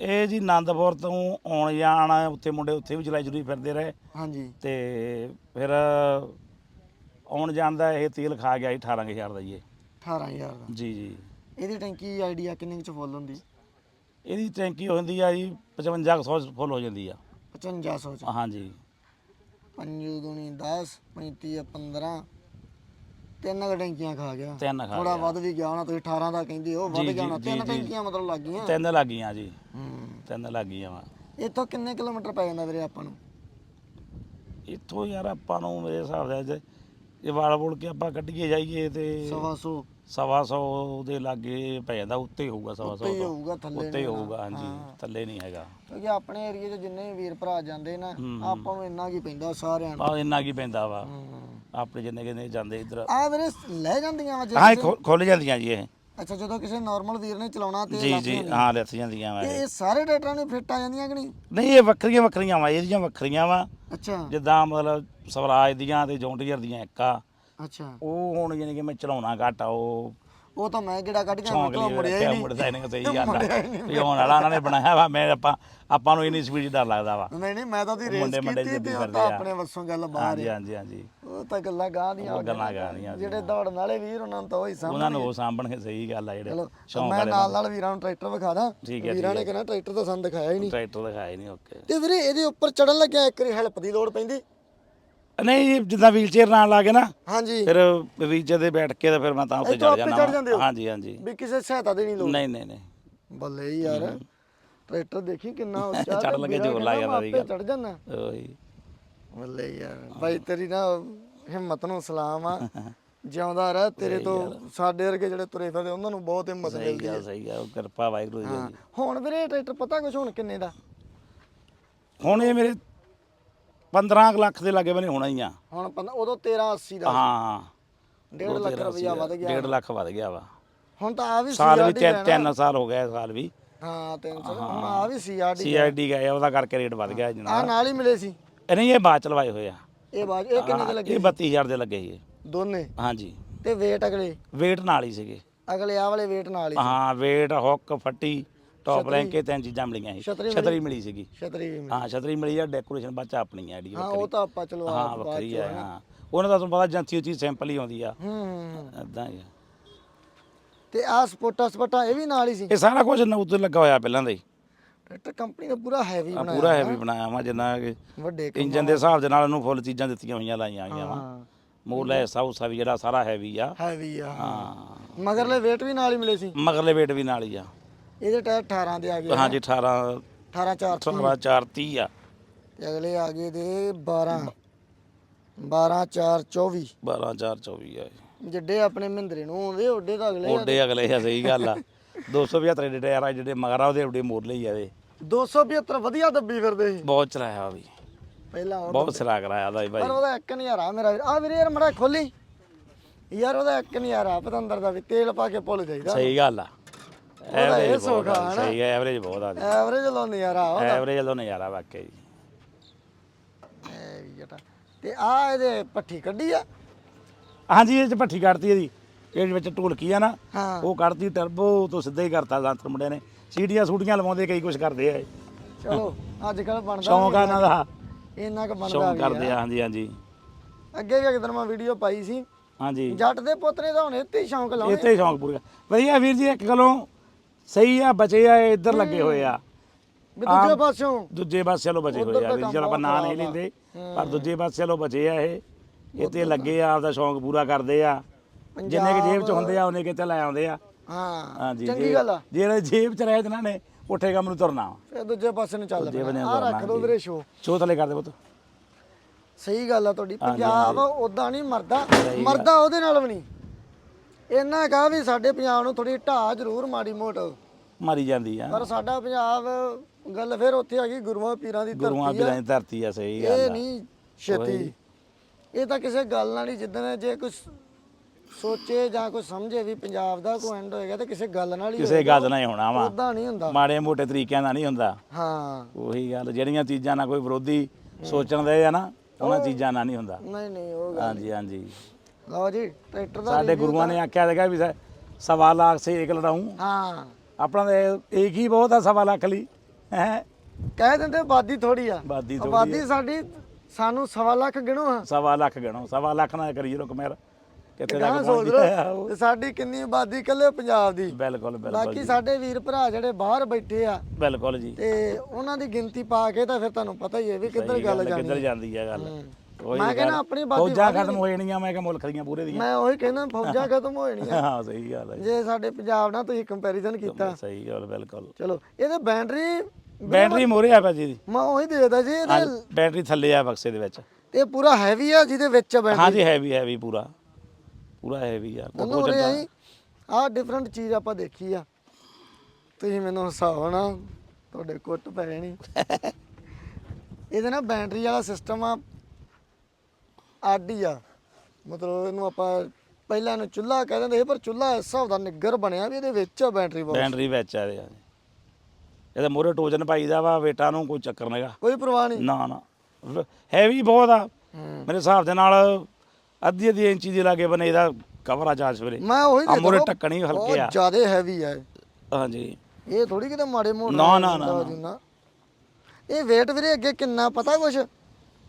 ਇਹ ਜੀ ਆਨੰਦਪੁਰ ਤੋਂ ਆਉਣ ਜਾਣ ਉੱਥੇ ਮੁੰਡੇ ਉੱਥੇ ਵੀ ਚਲਾਈ ਜੁਰੀ ਫਿਰਦੇ ਰਹੇ। ਹਾਂਜੀ। ਤੇ ਫਿਰ ਆਉਣ ਜਾਣ ਦਾ ਇਹ ਤੇਲ ਖਾ ਗਿਆ ਜੀ 18000 ਦਾ ਜੀ ਇਹ। 18000 ਦਾ। ਜੀ ਜੀ। ਇਹਦੀ ਟੈਂਕੀ ਆਈਡੀਆ ਕਿੰਨੇ ਚ ਫੁੱਲ ਹੁੰਦੀ? ਇਹਦੀ ਟੈਂਕੀ ਹੋ ਜਾਂਦੀ ਆ ਜੀ 5500 ਫੁੱਲ ਹੋ ਜਾਂਦੀ ਆ। 5500 ਚ? ਹਾਂਜੀ। ਪੰਜੂ ਦੁਨੀ 10 35 15 ਤਿੰਨ ਕੁ ਟੈਂਕੀਆਂ ਖਾ ਗਿਆ। ਤਿੰਨ ਖਾ ਥੋੜਾ ਵੱਧ ਵੀ ਗਿਆ ਹੋਣਾ ਤੁਸੀਂ 18 ਦਾ ਕਹਿੰਦੇ ਉਹ ਵੱਧ ਗਿਆ ਹੋਣਾ। ਤਿੰਨ। ਟੈਂਕੀਆਂ ਮਤਲਬ ਲੱਗ ਗਈਆਂ? ਤਿੰਨ ਲੱਗੀਆਂ ਜੀ। ਹੂੰ। ਤਿੰਨ ਲੱਗੀਆਂ ਵਾ। ਇੱਥੋਂ ਕਿੰਨੇ ਕਿਲੋਮੀਟਰ ਪੈ ਜਾਂਦਾ ਵੀਰੇ ਆਪਾਂ ਨੂੰ? ਇੱਥੋਂ ਯਾਰ ਆਪਾਂ ਨੂੰ ਮੇਰੇ ਹਿਸਾਬ ਨਾਲ ਜੇ ਇਹ ਵਾਲ ਵੁਲ ਕੇ ਆਪਾਂ ਕੱਢੀਏ ਜਾਈਏ ਤੇ ਸਵਾ ਸੌ ਦੇ ਲਾਗੇ ਪੈ ਜਾਂਦਾ ਉੱਤੇ ਹੋਊਗਾ ਸਵਾ ਉੱਤੇ ਸੌ ਹੀ ਤੋਂ। ਹੋਊਗਾ ਥੱਲੇ ਉੱਤੇ ਹੀ ਨਹੀਂ ਹੋਣਾ। ਹੋਊਗਾ ਹਾਂਜੀ। ਥੱਲੇ ਨਹੀਂ ਹੈਗਾ। ਕਿਉਂਕਿ ਆਪਣੇ ਏਰੀਏ 'ਚ ਜਿੰਨੇ ਵੀ ਵੀਰ ਭਰਾ ਜਾਂਦੇ ਨਾ ਆਪਾਂ ਨੂੰ ਇੰਨਾ ਕੀ ਪੈਂਦਾ ਸਾਰਿਆਂ ਨੂੰ। ਆ ਇੰਨਾ ਕੀ ਪੈਂਦਾ ਵਾ। ਆਪਣੇ ਜਿੰਨੇ ਕਿੰਨੇ ਜਾਂਦੇ ਇੱਧਰ। ਆ ਵੀਰੇ ਲੈ ਜਾਂਦੀਆਂ ਵਾ ਜੇ ਹਾਂ ਖੁੱਲ ਜਾਂਦੀਆਂ ਜੀ ਇਹ। ਅੱਛਾ ਜਦੋਂ ਕਿਸੇ ਨਾਰਮਲ ਵੀਰ ਨੇ ਚਲਾਉਣਾ ਤੇ ਜੀ ਜੀ ਹਾਂ ਲੱਥ ਜਾਂਦੀਆਂ ਵਾ ਤੇ ਇਹ। ਇਹ। ਸਾਰੇ ਟਰੈਕਟਰਾਂ ਨੂੰ ਫਿੱਟ ਆ ਜਾਂਦੀਆਂ ਕਿ ਨਹੀਂ? ਨਹੀਂ ਇਹ ਵੱਖਰੀਆਂ ਵੱਖਰੀਆਂ ਵਾ ਇਹਦੀਆਂ ਵੱਖਰੀਆਂ ਵਾ। ਅੱਛਾ। ਜਿੱਦਾਂ ਮਤਲਬ ਸਵਰਾਜ ਦੀਆਂ ਤੇ ਜੌਂਡੀਅਰ ਦੀਆਂ ਇੱਕ ਆ। ਅੱਛਾ। ਉਹ ਹੁਣ ਯਾਨੀ ਕਿ ਮੈਂ ਚਲਾਉਣਾ ਘੱਟ ਆ ਉਹ ਉਹ ਤਾਂ ਮੈਂ ਕਿਹੜਾ ਕੱਢ ਕੇ ਮੈਂ ਲਈ ਮੁੜਿਆ ਹੀ ਨਹੀਂ। ਮੁੜਦਾ ਇਹਨੇ ਸਹੀ ਗੱਲ ਆ। ਵੀ ਹੁਣ ਵਾਲਾ ਉਹਨਾਂ ਨੇ ਬਣਾਇਆ ਵਾ ਮੈਂ ਆਪਾਂ ਆਪਾਂ ਨੂੰ ਇੰਨੀ ਸਪੀਡ ਡਰ ਲੱਗਦਾ ਵਾ। ਨਹੀਂ ਨਹੀਂ ਮੈਂ ਤਾਂ ਉਹਦੀ ਰੇਸ ਕੀਤੀ ਤੇ ਉਹ ਤਾਂ ਆ। ਆਪਣੇ ਵੱਸੋਂ ਗੱਲ ਬਾਹਰ ਹਾਂਜੀ ਆ। ਹਾਂਜੀ ਹਾਂਜੀ। ਉਹ ਤਾਂ ਗੱਲਾਂ ਗਾਹ ਦੀਆਂ ਉਹ ਹੋ ਗਈਆਂ। ਗੱਲਾਂ ਗਾਣੀਆਂ ਜਿਹੜੇ ਦੌੜਨ ਵਾਲੇ ਵੀਰ ਉਹਨਾਂ ਨੂੰ ਤਾਂ ਉਹੀ ਉਹਨਾਂ ਸਾਹਮਣੇ ਨੂੰ ਉਹ ਸਾਂਭਣਗੇ ਸਹੀ ਗੱਲ ਆ ਜਿਹੜੇ ਸ਼ੌਂਕ ਮੈਂ ਵਾਲੇ ਨਾਲ ਨਾਲ ਵੀਰਾਂ ਨੂੰ ਟਰੈਕਟਰ ਵਿਖਾ ਦਾਂ। ਹੈ, ਵੀਰਾਂ ਨੇ ਕਹਿੰਦਾ ਟਰੈਕਟਰ ਤਾਂ ਸਾਨੂੰ ਦਿਖਾਇਆ ਹੀ ਨਹੀਂ। ਟਰੈਕਟਰ ਦਿਖਾਏ ਨਹੀਂ ਓਕੇ। ਤੇ ਵੀਰੇ ਇਹਦੇ ਉੱਪਰ ਚੜਨ ਲੱਗਿਆ ਇੱਕ ਵਾਰੀ ਹੈਲਪ ਦੀ ਲੋੜ ਪੈਂਦੀ। ਨਹੀਂ ਜਿੱਦਾਂ ਵੀਲ ਚੇਅਰ ਨਾਲ ਲਾ ਕੇ ਨਾ ਹਾਂਜੀ। ਫਿਰ ਵੀਲਚੇਅਰ ਤੇ ਬੈਠ ਕੇ ਤਾਂ ਫਿਰ ਮੈਂ ਤਾਂ ਉੱਤੇ ਇੱਥੋਂ ਚੜ ਆਪੇ ਜਾਣਾ ਚੜ੍ਹ ਜਾਂਦੇ ਹੋ? ਹਾਂਜੀ ਹਾਂਜੀ। ਵੀ ਕਿਸੇ ਸਹਾਇਤਾ ਦੀ ਨਹੀਂ ਲੋੜ? ਨਹੀਂ ਨਹੀਂ ਨਹੀਂ। ਬੱਲੇ ਯਾਰ ਟਰੈਕਟਰ ਦੇਖੀ ਕਿੰਨਾ ਉੱਚਾ ਚੜ੍ਹਨ ਲੱਗੇ ਜ਼ੋਰ ਲਾ ਜਾਂਦਾ ਸੀਗਾ। ਚੜ ਜਾਂਦਾ। ਉਹੀ ਬੱਲੇ ਯਾਰ ਬਾਈ ਤੇਰੀ ਨਾ ਹਿੰਮਤ ਨੂੰ ਸਲਾਮ ਆ। ਜਿਉਂਦਾ ਰਹਿ ਤੇਰੇ ਤੋਂ ਸਾਡੇ ਵਰਗੇ ਜਿਹੜੇ ਤੁਰੇ ਫਿਰਦੇ ਉਹਨਾਂ ਨੂੰ ਬਹੁਤ ਹਿੰਮਤ ਸਹੀ ਮਿਲਦੀ ਹੈ। ਗੱਲ ਸਹੀ ਗੱਲ ਉਹ ਕਿਰਪਾ ਵਾਹਿਗੁਰੂ ਦੀ ਹੈ ਹਾਂ। ਜੀ। ਹੁਣ ਵੀਰੇ ਇਹ ਟਰੈਕਟਰ ਪਤਾ ਕੁਛ ਹੁਣ ਕਿੰਨੇ ਦਾ? ਹੁਣ ਇਹ ਮੇਰੇ 15 ਕੁ ਲੱਖ ਦੇ ਲਾਗੇ ਬਣੇ ਹੋਣਾ ਹੀ ਆ। ਹੁਣ ਪੰਦ- ਉਦੋਂ 13 80 ਦਾ ਹਾਂ। 1.5 ਲੱਖ ਰੁਪਇਆ ਵਧ ਗਿਆ। 1.5 ਲੱਖ ਵਧ ਗਿਆ ਵਾ। ਹੁਣ ਤਾਂ ਆ ਵੀ ਸਾਲ ਵੀ CRD ਤਿੰਨ ਸਾਲ ਹੋ ਗਏ ਸਾਲ ਵੀ। ਹਾਂ 300 ਹੁਣ ਆ ਵੀ ਸੀਆਰਡੀ ਸੀਆਈਡੀ ਗਏ ਉਹਦਾ ਕਰਕੇ ਰੇਟ ਵਧ ਗਿਆ ਆ ਜਨਾਬ। ਨਾਲ ਹੀ ਮਿਲੇ ਸੀ। ਇਹ ਨਹੀਂ ਇਹ ਬਾਅਦ ਚ ਲਵਾਏ ਹੋਏ ਆ। ਇਹ ਬਾਜ ਇਹ ਕਿੰਨੇ ਦੇ ਲੱਗੇ ਇਹ 32000 ਦੇ ਲੱਗੇ ਸੀ ਇਹ। ਦੋਨੇ? ਹਾਂਜੀ। ਤੇ weight ਅਗਲੇ? ਵੇਟ ਨਾਲ ਹੀ ਸੀਗੇ। ਅਗਲੇ ਆ ਵਾਲੇ weight ਨਾਲ ਹੀ ਹਾਂ ਵੇਟ ਹੁੱਕ ਫੱਟੀ। ਟੌਪ ਰੈਂਕ ਇਹ ਤਿੰਨ ਚੀਜ਼ਾਂ ਮਿਲੀਆਂ ਸੀ। ਛਤਰੀ ਛਤਰੀ ਮਿਲੀ? ਸੀਗੀ। ਛਤਰੀ ਵੀ ਮਿਲੀ। ਹਾਂ ਛਤਰੀ ਮਿਲੀ ਆ ਡੈਕੋਰੇਸ਼ਨ ਬਾਅਦ ਚ ਆਪਣੀ ਆਈਡੀ ਹਾਂ ਉਹ ਤਾਂ ਆਪਾਂ ਚਲੋ ਹਾਂ ਆਪ ਬਾਅਦ ਵੱਖਰੀ ਆ ਹਾਂ ਉਹਨਾਂ ਦਾ ਤੁਹਾਨੂੰ ਪਤਾ ਜਾਂਤੀ ਉੱਚੀ ਸਿੰਪਲ ਹੀ ਆਉਂਦੀ ਆ। ਹੂੰ ਹੂੰ, ਹੂੰ। ਇਦਾਂ ਹੀ ਆ। ਤੇ ਆ ਸਪੋਟਾ ਸਪੋਟਾ ਇਹ ਵੀ ਨਾਲ ਹੀ ਸੀ? ਇਹ ਸਾਰਾ ਕੁਝ ਨਾ ਉੱਤੇ ਲੱਗਾ ਹੋਇਆ ਪਹਿਲਾਂ ਦਾ ਹੀ। ਟਰੈਕਟਰ ਕੰਪਨੀ ਦਾ ਪੂਰਾ ਹੈਵੀ ਆ ਬਣਾਇਆ ਪੂਰਾ ਹੈਵੀ ਬਣਾਇਆ ਵਾ ਜਿੰਨਾ ਕਿ ਵੱਡੇ ਇੰਜਨ ਦੇ ਹਿਸਾਬ ਦੇ ਨਾਲ ਉਹਨੂੰ ਫੁੱਲ ਚੀਜ਼ਾਂ ਦਿੱਤੀਆਂ ਹੋਈਆਂ ਲਾਈਆਂ ਹੋਈਆਂ ਵਾ। ਹਾਂ। ਮੋਰਲਾ ਸਾਊਸਾ ਵੀ ਜਿਹੜਾ ਸਾਰਾ ਹੈਵੀ ਆ। ਹੈਵੀ ਆ ਹਾਂ। ਹਾਂ। ਮਗਰਲੇ weight ਵੀ ਨਾਲ ਹੀ ਮਿਲੇ ਸੀ? ਮਗਰਲੇ ਵੇਟ ਵੀ ਨਾਲ ਹੀ ਆ। ਇਹਦੇ ਟਾਇਰ 18 ਦੇ ਆ ਗਏ ਹਾਂਜੀ 18 18 4 18 4 30 ਆ। ਤੇ ਅਗਲੇ ਆ ਗਏ ਦੇ 12 12 4 24 12 4 24 ਆ ਜਿੱਡੇ ਆਪਣੇ ਮਹਿੰਦਰੇ ਨੂੰ ਆਉਂਦੇ ਓਡੇ ਤਾਂ ਅਗਲੇ ਓਡੇ ਅਗਲੇ ਆ ਸਹੀ ਗੱਲ ਆ। 275 ਦੇ ਟਾਇਰ ਆ ਜਿਹੜੇ ਮਗਰ ਆ ਉਹਦੇ ਓਡੇ ਮੋੜ ਲਈ ਆਵੇ 275 ਵਧੀਆ ਦੱਬੀ ਫਿਰਦੇ ਸੀ ਬਹੁਤ ਚਲਾਇਆ ਵੀ। ਪਹਿਲਾਂ ਉਹ ਬਹੁਤ ਸਿਰਾ ਕਰਾਇਆ ਦਾ ਭਾਈ। ਪਰ ਉਹਦਾ ਇੱਕ ਨਜ਼ਾਰਾ ਮੇਰਾ। ਆ ਵੀਰੇ ਯਾਰ ਮੜਾ ਖੋਲੀ। ਯਾਰ ਉਹਦਾ ਇੱਕ ਨਜ਼ਾਰਾ ਪਤੰਦਰ ਦਾ ਵੀ। ਤੇਲ ਪਾ ਕੇ ਭੁੱਲ ਜਾਈਦਾ। ਸਹੀ ਗੱਲ ਆ। ਐਵਰੇਜ ਸੌਖਾ ਬਹੁਤ ਆ ਹਨਾ? ਸਹੀ ਐਵਰੇਜ ਬਹੁਤ ਆ ਐਵਰੇਜ ਲੋ ਨਜ਼ਾਰਾ ਉਹਦਾ। ਐਵਰੇਜ ਲੋ ਨਜ਼ਾਰਾ ਵਾਕਈ। ਜੀ ਐ ਵੀ ਜਟਾ। ਤੇ ਆ ਇਹਦੇ ਪੱਠੀ ਕੱਢੀ ਆ? ਹਾਂਜੀ ਇਹ ਚ ਭੱਠੀ ਕੱਢਤੀ ਇਹਦੀ ਇਹ ਵਿੱਚ ਢੋਲਕੀ ਆ ਨਾ ਹਾਂ। ਉਹ ਕੱਢਤੀ ਟਰਬੋ ਤੋਂ ਸਿੱਧਾ ਹੀ ਕਰਤਾ ਦਾਂਤਰ ਮੁੰਡਿਆਂ ਨੇ। ਸੀਟੀਆਂ ਸੂਟੀਆਂ ਲਵਾਉਂਦੇ ਕਈ ਕੁਝ ਕਰਦੇ ਆ ਇਹ। ਚਲੋ ਅੱਜ ਕੱਲ ਬਣਦਾ ਸ਼ੌਂਕ ਆ ਇਹਨਾਂ ਦਾ। ਇੰਨਾ ਕੁ ਬਣਦਾ ਸ਼ੌਂਕ ਵੀ ਕਰਦੇ ਆ ਹਾਂਜੀ ਹਾਂਜੀ। ਅੱਗੇ ਵੀ ਇੱਕ ਦਿਨ ਮੈਂ ਵੀਡੀਓ ਪਾਈ ਸੀ। ਹਾਂਜੀ। ਜੱਟ ਦੇ ਪੁੱਤ ਨੇ ਤਾਂ ਹੁਣ ਇੱਥੇ ਹੀ ਸ਼ੌਂਕ ਲਾਉਣੇ ਇੱਥੇ ਹੀ ਸ਼ੌਂਕ ਪੂਰਾ। ਵਧੀਆ ਵੀਰ ਜੀ ਇੱਕ ਗੱਲੋਂ ਸਹੀ ਆ ਬਚੇ ਆ ਇਹ ਇੱਧਰ ਲੱਗੇ ਹੋਏ ਆ। ਵੀ ਦੂਜੇ ਪਾਸਿਓਂ। ਦੂਜੇ ਪਾਸੇ ਚਲੋ ਬਚੇ ਹੋਏ ਆ। ਚਲੋ ਆਪਾਂ ਨਾਂ ਨਹੀਂ ਲੈਂਦੇ ਪਰ ਦੂਜੇ ਪਾਸੇ ਚਲੋ ਬਚੇ ਆ ਇਹ। ਇੱਥੇ ਲੱਗੇ ਆ ਆਪਦਾ ਸ਼ੌਂਕ ਪੂਰਾ ਕਰਦੇ ਆ। ਜਿੰਨੇ ਕਿ ਜੇਬ ਚ ਹੁੰਦੇ ਆ ਉਹਨੇ ਕਿਤੇ ਲੈ ਆਉਂਦੇ ਆ। ਹਾਂ ਹਾਂਜੀ ਚੰਗੀ ਜੇ- ਗੱਲ ਆ। ਜਿਹੜੇ ਜੇਬ ਚ ਰਹੇ ਜਿਨ੍ਹਾਂ ਨੇ ਉੱਠੇ ਕੰਮ ਨੂੰ ਤੁਰਨਾ ਫਿਰ ਦੂਜੇ ਪਾਸੇ ਨੂੰ ਚੱਲ ਦੂਜੇ ਪੈਣਾ। ਆ ਰੱਖ ਦੋ। ਵੀਰੇ ਸ਼ੋ। ਚੋ ਥੱਲੇ ਕਰਦੇ ਪੁੱਤ। ਸਹੀ ਗੱਲ ਆ ਤੁਹਾਡੀ। ਪੰਜਾਬ ਉਦਾਂ ਨਹੀਂ ਮਰਦਾ ਮਰਦਾ ਉਹਦੇ ਨਾਲ ਵੀ ਨਹੀਂ। ਇਹਨਾਂ ਕਹਾ ਵੀ ਸਾਡੇ ਪੰਜਾਬ ਨੂੰ ਥੋੜੀ ਢਾਹ ਜ਼ਰੂਰ ਮਾੜੀ ਮੋਟ। ਮਾਰੀ ਜਾਂਦੀ ਆ। ਪਰ ਸਾਡਾ ਪੰਜਾਬ ਗੱਲ ਫਿਰ ਉੱਥੇ ਆ ਗਈ ਗੁਰੂਆਂ ਪੀਰਾਂ ਦੀ ਗੁਰੂਆਂ ਧਰਤੀ ਆ। ਪੀਰਾਂ ਦੀ ਧਰਤੀ ਆ ਸਹੀ ਗੱਲ ਇਹ ਆ। ਨਹੀਂ ਛੇਤੀ। ਇਹ ਤਾਂ ਕਿਸੇ ਗੱਲ ਨਾਲ ਹੀ ਜਿੱਦਣ ਜੇ ਕੁਝ ਸੋਚੇ ਜਾਂ ਕੋਈ ਸਮਝੇ ਵੀ ਪੰਜਾਬ ਦਾ ਕੋਈ ਐਂਡ ਹੋਏਗਾ ਤੇ ਕਿਸੇ ਗੱਲ ਨਾਲ ਹੀ ਕਿਸੇ ਗੱਲ ਨਾਲ ਹੀ ਹੋਣਾ ਵਾ। ਉਦਾਂ ਨਹੀਂ ਹੁੰਦਾ। ਮਾੜੇ ਮੋਟੇ ਤਰੀਕਿਆਂ ਨਾਲ ਨਹੀਂ ਹੁੰਦਾ। ਹਾਂ। ਉਹੀ ਗੱਲ ਜਿਹੜੀਆਂ ਚੀਜ਼ਾਂ ਨਾਲ ਕੋਈ ਵਿਰੋਧੀ ਸੋਚਣ ਦੇ ਆ ਨਾ ਉਹਨਾਂ ਚੀਜ਼ਾਂ ਨਾਲ ਨਹੀਂ ਹੁੰਦਾ। ਨਹੀਂ ਨਹੀਂ ਉਹ ਗੱਲ ਹਾਂਜੀ ਹਾਂਜੀ। ਲਓ ਜੀ ਟਰੈਕਟਰ ਦਾ ਸਾਡੇ ਗੁਰੂਆਂ ਨੇ ਆਖਿਆ ਸੀਗਾ ਵੀ ਸ- ਸਵਾ ਲੱਖ ਸੇ ਇੱਕ ਲੜਾਊਂ ਹਾਂ। ਆਪਣਾ ਤਾਂ ਇਹ- ਇੱਕ ਹੀ ਬਹੁਤ ਆ ਸਵਾ ਲੱਖ ਲਈ। ਹੈ? ਕਹਿ ਦਿੰਦੇ ਆਬਾਦੀ ਥੋੜੀ ਆ। ਆਬਾਦੀ ਥੋੜ੍ਹੀ ਆਬਾਦੀ ਸਾਡੀ ਸਾਨੂੰ ਸਵਾ ਲੱਖ ਗਿਣੋ ਆ ਸਵਾ ਲੱਖ ਗਣੋ ਸਵਾ ਲੱਖ ਨਾਲ ਕਰੀ ਜਰੋ ਕਮੇਰ ਕਿੱਥੇ ਗਾਂ ਤੱਕ ਸੋਚ ਪਹੁੰਚੀ ਆ ਲਓ ਤੇ ਸਾਡੀ ਕਿੰਨੀ ਆਬਾਦੀ ਕੱਲੇ ਪੰਜਾਬ ਦੀ। ਬਿਲਕੁਲ ਬਿਲਕੁਲ ਬਾਕੀ ਸਾਡੇ ਵੀਰ ਭਰਾ ਜਿਹੜੇ ਬਾਹਰ ਬੈਠੇ ਆ ਬਿਲਕੁਲ ਜੀ। ਤੇ ਉਹਨਾਂ ਦੀ ਗਿਣਤੀ ਪਾ ਕੇ ਤਾਂ ਫਿਰ ਤੁਹਾਨੂੰ ਪਤਾ ਹੀ ਹੈ ਵੀ ਕਿੱਧਰ ਗੱਲ ਕਿੱਧਰ ਜਾਣੀ ਜਾਂਦੀ ਆ ਗੱਲ। ਉਹੀ ਮੈਂ ਗੱਲ। ਕਹਿੰਦਾ ਆਪਣੀ ਆਬਾਦੀ ਫੌਜਾਂ ਖਤਮ ਹੋ ਜਾਣੀਆਂ ਮੈਂ ਕਿਹਾ ਮੁਲਕ ਦੀਆਂ ਪੂਰੇ ਦੀਆਂ। ਮੈਂ ਉਹੀ ਕਹਿੰਦਾ ਫੌਜਾਂ ਖਤਮ ਹੋ ਜਾਣੀਆਂ। ਹਾਂ ਸਹੀ ਗੱਲ ਹੈ ਜੇ। ਸਾਡੇ ਪੰਜਾਬ ਨਾਲ ਤੁਸੀਂ ਕੰਪੈਰੀਜ਼ਨ ਕੀਤਾ। ਸਹੀ ਗੱਲ ਬਿਲਕੁਲ। ਚਲੋ ਇਹਦੇ ਬੈਟਰੀ ਬੈਟਰੀ ਮੋਰੇ ਆ ਭਾਜੀ। ਦੀ ਮੈਂ ਉਹੀ ਦੇਖਦਾ ਜੀ ਹਾਂ ਇਹਦੇ ਬੈਟਰੀ ਥੱਲੇ ਆ ਬਕਸੇ ਦੇ ਵਿੱਚ। ਇਹ ਪੂਰਾ ਹੈਵੀ ਆ ਜਿਹਦੇ ਵਿੱਚ ਬੈਟਰੀ ਹਾਂਜੀ ਹੈਵੀ ਹੈਵੀ ਪੂਰਾ। ਪੂਰਾ ਹੈਵੀ ਆ। ਕੋਈ ਉਹਨੂੰ ਉਰੇ ਆਈ ਆਹ ਡਿਫਰੈਂਟ ਚੀਜ਼ ਆਪਾਂ ਦੇਖੀ ਆ। ਤੁਸੀਂ ਮੈਨੂੰ ਹਸਾਓ ਨਾ ਤੁਹਾਡੇ ਕੁੱਟ ਪੈ ਜਾਣੀ। ਇਹਦੇ ਨਾਲ ਬੈਟਰੀ ਵਾਲਾ ਸਿਸਟਮ ਆ ਅੱਡ ਹੀ ਆ। ਮਤਲਬ ਇਹਨੂੰ ਆਪਾਂ ਪਹਿਲਾਂ ਇਹਨੂੰ ਚੁੱਲ੍ਹਾ ਕਹਿ ਦਿੰਦੇ ਸੀ ਪਰ ਚੁੱਲ੍ਹਾ ਇਸ ਹਿਸਾਬ ਦਾ ਨਿੱਗਰ ਬਣਿਆ ਵੀ ਇਹਦੇ ਵਿੱਚ ਆ ਬੈਟਰੀ ਬਹੁਤ ਬੈਟਰੀ ਵਿੱਚ ਆ ਇਹਦੇ ਇਹਦਾ ਮੋਰੇ ਟੋਜਨ ਪਾਈਦਾ ਵਾ ਵੇਟਾਂ ਨੂੰ ਕੋਈ ਚੱਕਰ ਨਹੀਂਗਾ। ਕੋਈ ਪਰਵਾਹ ਨਹੀਂ। ਨਾ ਨਾ। ਹੈਵੀ ਬਹੁਤ ਆ। ਹੂੰ। ਮੇਰੇ ਹਿਸਾਬ ਦੇ ਨਾਲ ਅੱਧੀ ਅੱਧੀ ਇੰਚੀ ਦੇ ਲਾਗੇ ਬਨੇ ਇਹਦਾ ਕਵਰ ਆ ਜਾ ਸਵੇਰੇ ਮੈਂ ਉਹੀ ਆ ਮੂਹਰੇ ਢੱਕਣ ਹੀ ਹਲਕੇ ਆ। ਜ਼ਿਆਦਾ ਹੈਵੀ ਆ ਇਹ। ਹਾਂਜੀ। ਇਹ ਥੋੜੀ ਕਿਤੇ ਮਾੜੇ ਮੋੜ ਨਾ, ਨਾ, ਨਾ, ਨਾ। ਇਹ weight ਵੀਰੇ ਅੱਗੇ ਕਿੰਨਾ ਪਤਾ ਕੁਛ?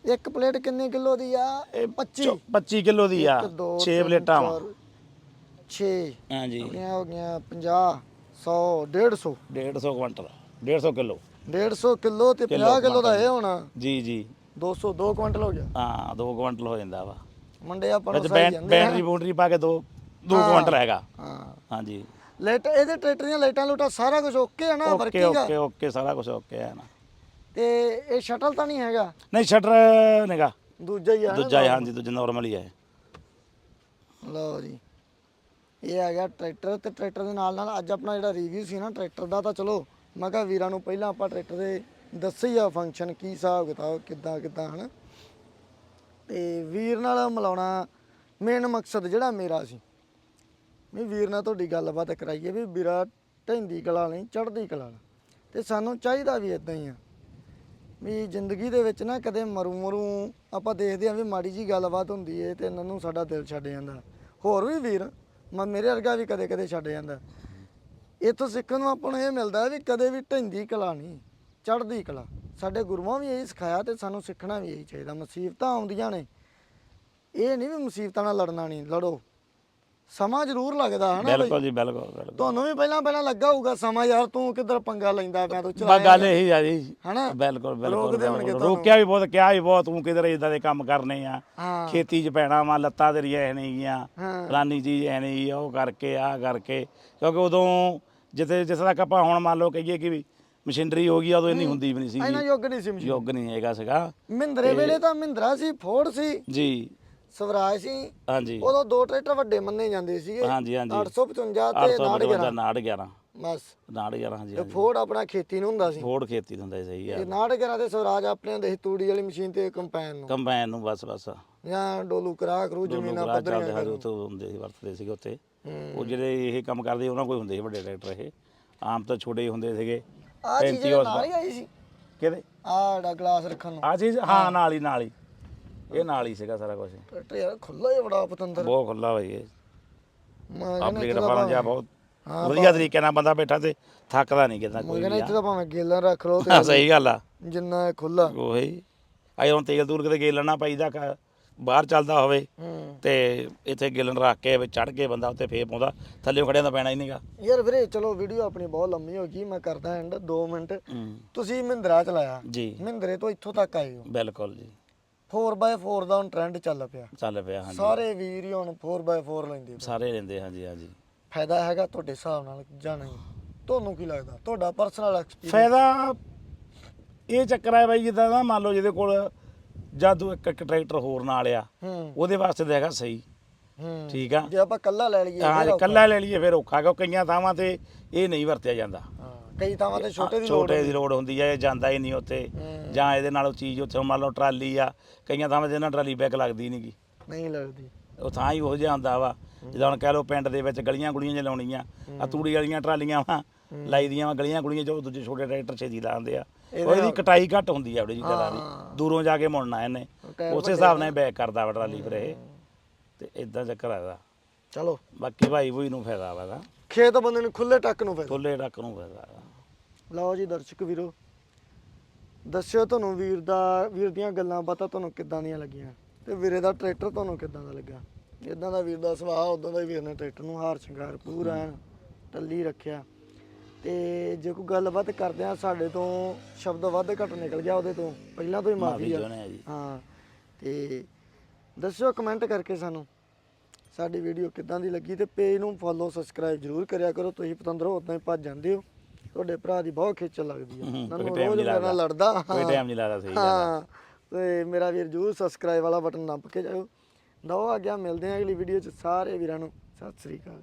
ਇੱਕ ਪਲੇਟ ਕਿੰਨੇ ਕਿਲੋ ਦੀ ਆ? 25 25 ਕਿਲੋ ਦੀ ਆ। 6 ਪਲੇਟਾਂ ਵਾ। 6 ਹਾਂਜੀ। ਹੋ ਗਈਆਂ 50 100 150 150 ਕੁਇੰਟਲ। 150 ਕਿਲੋ। 150 ਕਿਲੋ ਤੇ 50 ਕਿਲੋ ਦਾ ਇਹ ਹੋਣਾ। ਜੀ ਜੀ। 200 2 ਕੁਇੰਟਲ ਹੋ ਗਿਆ। ਹਾਂ 2 ਕੁਇੰਟਲ ਹੋ ਜਾਂਦਾ ਵਾ। ਮੰਡੇ ਆਪਾਂ ਨੂੰ। ਬੈਟਰੀ ਬੂਟਰੀ ਪਾ ਕੇ 2 2 ਕੁਇੰਟਲ ਹੈਗਾ। ਹਾਂ। ਹਾਂਜੀ। ਲਾਈਟ ਇਹਦੇ ਟਰੈਕਟਰ ਦੀਆਂ ਲਾਈਟਾਂ ਲੂਟਾਂ ਸਾਰਾ ਕੁਝ ਓਕੇ ਆ ਨਾ? ਵਰਕਿੰਗ ਆ? ਓਕੇ ਓਕੇ ਸਾਰਾ ਕੁਝ ਓਕੇ ਹੈ ਨਾ। ਤੇ ਇਹ ਸ਼ਟਲ ਤਾਂ ਨਹੀਂ ਹੈਗਾ? ਨਹੀਂ ਸ਼ਟਰ ਨੇਗਾ ਦੂਜਾ ਹੀ ਆ ਨਾ ਦੂਜਾ ਹੀ, ਹਾਂਜੀ ਦੂਜਾ ਨਾਰਮਲ ਹੀ ਹੈ ਲਓ ਜੀ। ਇਹ ਆ ਗਿਆ ਟਰੈਕਟਰ ਤੇ ਟਰੈਕਟਰ ਦੇ ਨਾਲ ਨਾਲ ਅੱਜ ਆਪਣਾ ਜਿਹੜਾ ਰਿਵਿਊ ਸੀ ਨਾ ਟਰੈਕਟਰ ਦਾ ਤਾਂ ਚਲੋ ਮੈਂ ਕਿਹਾ ਵੀਰਾਂ ਨੂੰ ਪਹਿਲਾਂ ਆਪਾਂ ਟਰੈਕਟਰ ਦੇ ਦੱਸੇ ਆ ਫੰਕਸ਼ਨ ਕੀ ਹਿਸਾਬ ਕਿਤਾਬ ਕਿੱਦਾਂ ਕਿੱਦਾਂ ਹਨ? ਤੇ ਵੀਰ ਨਾਲ ਮਿਲਾਉਣਾ ਮੇਨ ਮਕਸਦ ਜਿਹੜਾ ਮੇਰਾ ਸੀ। ਵੀ ਵੀਰ ਨਾਲ ਤੁਹਾਡੀ ਗੱਲਬਾਤ ਕਰਾਈਏ ਵੀ ਵੀਰਾ ਢੈਂਦੀ ਕਲਾ ਨਹੀਂ ਚੜ੍ਹਦੀ ਕਲਾ ਤੇ ਸਾਨੂੰ ਚਾਹੀਦਾ ਵੀ ਇਦਾਂ ਹੀ ਆ। ਵੀ ਜ਼ਿੰਦਗੀ ਦੇ ਵਿੱਚ ਨਾ ਕਦੇ ਮਰੂ ਮਰੂ ਆਪਾਂ ਦੇਖਦੇ ਆਂ ਵੀ ਮਾੜੀ ਜੀ ਗੱਲਬਾਤ ਹੁੰਦੀ ਏ ਤੇ ਇਹਨਾਂ ਨੂੰ ਸਾਡਾ ਦਿਲ ਛੱਡ ਜਾਂਦਾ। ਹੋਰ ਵੀ ਵੀਰ, ਮੈਂ ਮੇਰੇ ਵਰਗਾ ਵੀ ਕਦੇ ਕਦੇ ਛੱਡ ਜਾਂਦਾ। ਇੱਥੋਂ ਸਿੱਖਣ ਨੂੰ ਆਪਾਂ ਨੂੰ ਇਹ ਮਿਲਦਾ ਵੀ ਕਦੇ ਵੀ ਢਿੰਦੀ ਕਲਾ ਨਹੀਂ, ਚੜ੍ਹਦੀ ਕਲਾ। ਸਾਡੇ ਗੁਰੂਆਂ ਵੀ ਇਹੀ ਸਿਖਾਇਆ ਤੇ ਸਾਨੂੰ ਸਿੱਖਣਾ ਵੀ ਇਹੀ ਚਾਹੀਦਾ। ਮੁਸੀਬਤਾਂ ਆਉਂਦੀਆਂ ਨੇ। ਇਹ ਨਹੀਂ ਵੀ ਮੁਸੀਬਤਾਂ ਨਾਲ ਲੜਨਾ ਨਹੀਂ, ਲੜੋ। ਸਮਾਂ ਜ਼ਰੂਰ ਲੱਗਦਾ ਹਨਾ ਬਈ? ਬਿਲਕੁਲ ਜੀ ਬਿਲਕੁਲ ਬਿਲਕੁਲ। ਤੁਹਾਨੂੰ ਵੀ ਪਹਿਲਾਂ ਪਹਿਲਾਂ ਲੱਗਾ ਹੋਊਗਾ ਸਮਾਂ ਯਾਰ ਤੂੰ ਕਿੱਧਰ ਪੰਗਾ ਲੈਂਦਾ ਪਿਆ ਤੂੰ ਚਲਾਇਆ ਗੱਲ ਇਹੀ ਆ ਜੀ। ਹਨਾ? ਬਿਲਕੁਲ ਬਿਲਕੁਲ। ਤੁਹਾਨੂੰ। ਰੋਕਿਆ ਵੀ ਬਹੁਤ ਕਿਹਾ ਵੀ ਬਹੁਤ ਤੂੰ ਕਿਧਰ ਇਦਾਂ ਦੇ ਕੰਮ ਕਰਨੇ ਆ। ਹਾਂ। ਖੇਤੀ 'ਚ ਪੈਣਾ ਵਾ ਲੱਤਾਂ ਤੇਰੀਆਂ ਐ ਨਹੀਂ ਗੀਆਂ। ਹਾਂ। ਫਲਾਨੀ ਚੀਜ਼ ਐ ਨਹੀਂ ਉਹ ਕਰਕੇ ਆ ਕਰਕੇ। ਕਿਉਂਕਿ ਉਦੋਂ ਜਿੱਥੇ ਜਿੱਥੇ ਤੱਕ ਆਪਾਂ ਹੁਣ ਮੰਨ ਲਓ ਕਹੀਏ ਕਿ ਵੀ ਮਸ਼ੀਨਰੀ ਹੋ ਗਈ ਆ, ਉਦੋਂ ਇੰਨੀ ਹੁੰਦੀ ਵੀ ਨਹੀਂ ਸੀ। ਇਹਨਾਂ ਯੁੱਗ ਨਹੀਂ ਸੀ ਮਸ਼ੀਨ। ਯੁੱਗ ਨਹੀਂ ਹੈਗਾ ਸੀਗਾ। ਮਹਿੰਦਰੇ ਵੇਲੇ ਤਾਂ ਮਹਿੰਦਰਾ ਸੀ ਫੋਰਡ ਸੀ। ਜੀ। ਸਵਰਾਜ ਸੀ ਹਾਂਜੀ। ਉਦੋਂ ਦੋ ਟਰੈਕਟਰ ਵੱਡੇ ਮੰਨੇ ਜਾਂਦੇ ਸੀਗੇ। ਹਾਂਜੀ ਹਾਂਜੀ। 855 ਤੇ 855 911 911 ਬਸ। 911 ਹਾਂਜੀ ਤੇ ਫੋਰਡ ਆਪਣਾ ਖੇਤੀ ਨੂੰ ਹੁੰਦਾ ਸੀ। ਫੋੜ ਖੇਤੀ ਦਾ ਹੁੰਦਾ ਸਹੀ ਤੇ ਆ 911 ਤੇ ਸਵਰਾਜ ਆਪਣੇ ਹੁੰਦੇ ਸੀ ਤੂੜੀ ਵਾਲੀ ਮਸ਼ੀਨ ਤੇ ਕੰਪੈਨ ਨੂੰ। ਕੰਬਾਈਨ ਨੂੰ ਬਸ ਬਸ। ਜਾਂ ਡੋਲੂ ਕਰਾ ਕਰੂ ਜ਼ਮੀਨਾਂ ਪੱਧਰੀਆਂ ਹਾਂ ਉੱਥੇ ਹੁੰਦੇ ਸੀ ਵਰਤਦੇ ਸੀਗੇ ਉੱਥੇ। ਉਹ ਜਿਹੜੇ ਇਹ ਕੰਮ ਕਰਦੇ ਉਹਨਾਂ ਕੋਲ ਹੁੰਦੇ ਸੀ ਵੱਡੇ ਟਰੈਕਟਰ ਇਹ। ਆਮ ਤਾਂ ਛੋਟੇ ਹੀ ਹੁੰਦੇ ਸੀਗੇ। ਆ ਚੀਜ਼ 35 ਇਹਦੇ ਉਸ ਨਾਲ ਹੀ ਆਈ ਸੀ। ਕਿਹਦੇ? ਆ ਜਿਹੜਾ ਗਲਾਸ ਰੱਖਣ ਨੂੰ। ਆ ਚੀਜ਼ ਹਾਂ। ਨਾਲ ਹੀ ਨਾਲ ਹੀ। ਇਹ ਨਾਲ ਹੀ ਸੀਗਾ ਸਾਰਾ ਕੁਝ ਟਰੈਕਟਰ ਯਾਰ ਖੁੱਲਾ ਹੀ ਬੜਾ ਪਤੰਦਰ। ਬਹੁਤ ਖੁੱਲਾ ਹੋਈ ਇਹ। ਮੈਂ ਕਹਿੰਦਾ ਆਪਣੀ ਇੱਥੇ ਤਾਂ ਰਫਾਨ ਜਿਹਾ ਬਹੁਤ ਹਾਂ, ਵਧੀਆ ਤਰੀਕੇ ਨਾਲ ਬੰਦਾ ਬੈਠਾ ਤੇ ਥੱਕਦਾ ਨਹੀਂ ਕਿਦਾਂ ਮੈਂ ਕੋਈ ਕਹਿੰਦਾ ਵੀ ਇੱਥੇ ਤਾਂ ਭਾਵੇਂ ਗੇਲਾਂ ਰੱਖ ਹਾਂ ਤੇ ਸਹੀ ਗੱਲ ਆ। ਜਿੰਨਾ ਇਹ ਖੁੱਲਾ ਉਹੀ। ਆਈ ਹੁਣ ਤੇਲ ਦੂਰ ਕਿਤੇ ਗੇਲਣਾ ਪਈਦਾ ਕ- ਬਾਹਰ ਚੱਲਦਾ ਹੋਵੇ ਹੂੰ। ਤੇ ਇੱਥੇ ਗਿਲਣ ਰੱਖ ਕੇ ਵਿੱਚ ਚੜ ਕੇ ਬੰਦਾ ਉੱਤੇ ਫੇਰ ਪਾਉਂਦਾ ਥੱਲੇ ਖੜਿਆਂ ਦਾ ਪੈਣਾ ਹੀ ਨਹੀਂਗਾ। ਯਾਰ ਵੀਰੇ ਚਲੋ ਵੀਡੀਓ ਆਪਣੀ ਬਹੁਤ ਲੰਮੀ ਹੋ ਗਈ ਮੈਂ ਕਰਦਾ ਐਂਡ 2 ਮਿੰਟ। ਤੁਸੀਂ ਮਹਿੰਦਰਾ ਚਲਾਇਆ। ਜੀ। ਮਹਿੰਦਰੇ ਤੋਂ ਇੱਥੋਂ ਤੱਕ ਆਏ ਹੋ। ਬਿਲਕੁਲ ਜੀ। 4x4 ਦਾ ਹੁਣ ਟ੍ਰੈਂਡ ਚੱਲ ਪਿਆ। ਚੱਲ ਪਿਆ ਹਾਂਜੀ। ਸਾਰੇ ਵੀਰ ਹੀ ਹੁਣ 4x4 ਲੈਂਦੇ ਪਏ। ਸਾਰੇ ਲੈਂਦੇ ਹਾਂਜੀ ਹਾਂਜੀ। ਫਾਇਦਾ ਹੈਗਾ ਤੁਹਾਡੇ ਹਿਸਾਬ ਨਾਲ ਜਾਂ ਨਹੀਂ ਤੁਹਾਨੂੰ ਕੀ ਲੱਗਦਾ? ਤੁਹਾਡਾ ਪਰਸਨਲ ਐਕਸਪੀਰੀਅੰਸ ਫਾਇਦਾ ਇਹ ਚੱਕਰ ਹੈ ਬਾਈ ਜਿੱਦਾਂ ਨਾ ਮੰਨ ਲਓ ਜਿਹਦੇ ਕੋਲ ਜਾਦੂ ਇੱਕ ਇੱਕ ਟਰੈਕਟਰ ਹੋਰ ਨਾਲ ਆ ਹੂੰ। ਉਹਦੇ ਵਾਸਤੇ ਤਾਂ ਹੈਗਾ ਸਹੀ। ਹੂੰ। ਠੀਕ ਆ? ਜੇ ਆਪਾਂ ਕੱਲਾ ਲੈ ਲਈਏ ਹਾਂ ਫਿਰ ਔਖਾ। ਲੈ ਲਈਏ ਫਿਰ ਔਖਾ ਕਿਉਂ ਕਈਆਂ ਥਾਵਾਂ ਤੇ ਇਹ ਨਹੀਂ ਵਰਤਿਆ ਜਾਂਦਾ। ਹਾਂ। ਕਈ ਥਾਵਾਂ ਤੇ ਛੋਟੇ ਦੀ ਛੋਟੇ ਦੀ ਲੋੜ ਹੁੰਦੀ ਹੈ ਇਹ ਜਾਂਦਾ ਹੀ ਨਹੀਂ ਉੱਥੇ। ਜਾਂ ਇਹਦੇ ਨਾਲ ਉਹ ਚੀਜ਼ ਉੱਥੇ ਮੰਨ ਲਓ ਟਰਾਲੀ ਆ ਕਈਆਂ ਥਾਵਾਂ ਤੇ ਇਹਨਾਂ ਟਰਾਲੀ ਬੈਕ ਲੱਗਦੀ ਨਹੀਂਗੀ ਨਹੀਂ ਲੱਗਦੀ। ਉਹ ਥਾਂ ਹੀ ਉਹ ਜਿਹਾ ਹੁੰਦਾ ਵਾ ਜਿੱਦਾਂ ਹੁਣ ਕਹਿ ਲਓ ਪਿੰਡ ਦੇ ਵਿੱਚ ਗਲੀਆਂ ਗੁਲੀਆਂ ਚ ਲਾਉਣੀਆਂ ਆ ਤੂੜੀ ਵਾਲੀਆਂ ਟਰਾਲੀਆਂ ਵਾ ਲਾਈ ਦੀਆਂ ਵਾ ਗਲੀਆਂ ਗੁਲੀਆਂ ਜੋ ਦੂਜੇ ਛੋਟੇ ਟਰੈਕਟਰ ਛੇਤੀ ਲਾਉਂਦੇ ਆ। ਇਹਦੇ ਉਹਦੀ ਕਟਾਈ ਘੱਟ ਹੁੰਦੀ ਆ ਉਹਦੀ ਜੀ ਹਾਂ। ਦੀ ਦੂਰੋਂ ਜਾ ਕੇ ਮੁੜਨਾ ਇਹਨੇ। ਉਸੇ ਹਿਸਾਬ ਨਾਲ ਬੈਕ ਕਰਦਾ ਵਾ ਟਰਾਲੀ ਫਿਰ ਇਹ। ਤੇ ਇਦਾਂ ਚੱਕਰ ਆ ਇਹਦਾ। ਚਲੋ। ਬਾਕੀ ਭਾਈ ਭੂਈ ਨੂੰ ਫਾਇਦਾ ਵਾ ਇਹਦਾ। ਖੇਤ ਬੰਦੇ ਨੂੰ ਖੁੱਲੇ ਟੱਕ ਨੂੰ ਫਾਇਦਾ ਖੁੱਲੇ ਟੱਕ ਨੂੰ ਫਾਇਦਾ ਲਓ ਜੀ ਦਰਸ਼ਕ ਵੀਰੋ ਦੱਸਿਓ ਤੁਹਾਨੂੰ ਵੀਰ ਦਾ ਵੀਰ ਦੀਆਂ ਗੱਲਾਂ ਬਾਤਾਂ ਤੁਹਾਨੂੰ ਕਿੱਦਾਂ ਦੀਆਂ ਲੱਗੀਆਂ? ਤੇ ਵੀਰੇ ਦਾ ਟਰੈਕਟਰ ਤੁਹਾਨੂੰ ਕਿੱਦਾਂ ਦਾ ਲੱਗਾ? ਜਿੱਦਾਂ ਦਾ ਵੀਰ ਦਾ ਸੁਭਾਅ ਉਦਾਂ ਦਾ ਹੀ ਵੀਰ ਨੇ ਟਰੈਕਟਰ ਨੂੰ ਹਾਰ ਸ਼ਿੰਗਾਰ ਪੂਰਾ ਐਨ ਟੱਲੀ ਰੱਖਿਆ। ਤੇ ਜੇ ਕੋਈ ਗੱਲਬਾਤ ਕਰਦੇ ਆ ਸਾਡੇ ਤੋਂ ਸ਼ਬਦ ਵੱਧ ਘੱਟ ਨਿਕਲ ਗਿਆ ਉਹਦੇ ਤੋਂ। ਪਹਿਲਾਂ ਤੋਂ ਹੀ ਮਾਫੀ ਮਾਫੀ ਆ ਚਾਹੁੰਦੇ ਆ ਜੀ। ਹਾਂ ਤੇ ਦੱਸਿਓ ਕਮੈਂਟ ਕਰਕੇ ਸਾਨੂੰ। ਸਾਡੀ ਵੀਡੀਓ ਕਿੱਦਾਂ ਦੀ ਲੱਗੀ ਤੇ ਪੇਜ ਨੂੰ ਫੋਲੋ ਸਬਸਕ੍ਰਾਈਬ ਜਰੂਰ ਕਰਿਆ ਕਰੋ ਤੁਸੀਂ ਪਤੰਦਰੋ ਉਦਾਂ ਹੀ ਭੱਜ ਜਾਂਦੇ ਹੋ ਤੁਹਾਡੇ ਭਰਾ ਦੀ ਬਹੁਤ ਖੇਚਲ ਲੱਗਦੀ ਹੈ ਨਾਨੂੰ ਕੋਈ time ਰੋਜ਼ ਨਹੀਂ ਮੇਰੇ ਨਾਲ ਲੱਗਦਾ। ਲੜਦਾ ਕੋਈ। ਟਾਈਮ ਨਹੀਂ ਲੱਗਦਾ ਸਹੀ ਗੱਲ। ਹਾਂ ਤੇ ਮੇਰਾ ਵੀਰ ਜਰੂਰ ਸਬਸਕ੍ਰਾਈਬ ਵਾਲਾ ਬਟਨ ਨੱਪ ਕੇ ਜਾਓ ਦੋ ਆ ਗਿਆ ਮਿਲਦੇ ਹਾਂ ਅਗਲੀ ਵੀਡੀਓ ਚ ਸਾਰੇ ਵੀਰਾਂ ਨੂੰ ਸਤਿ ਸ੍ਰੀ ਅਕਾਲ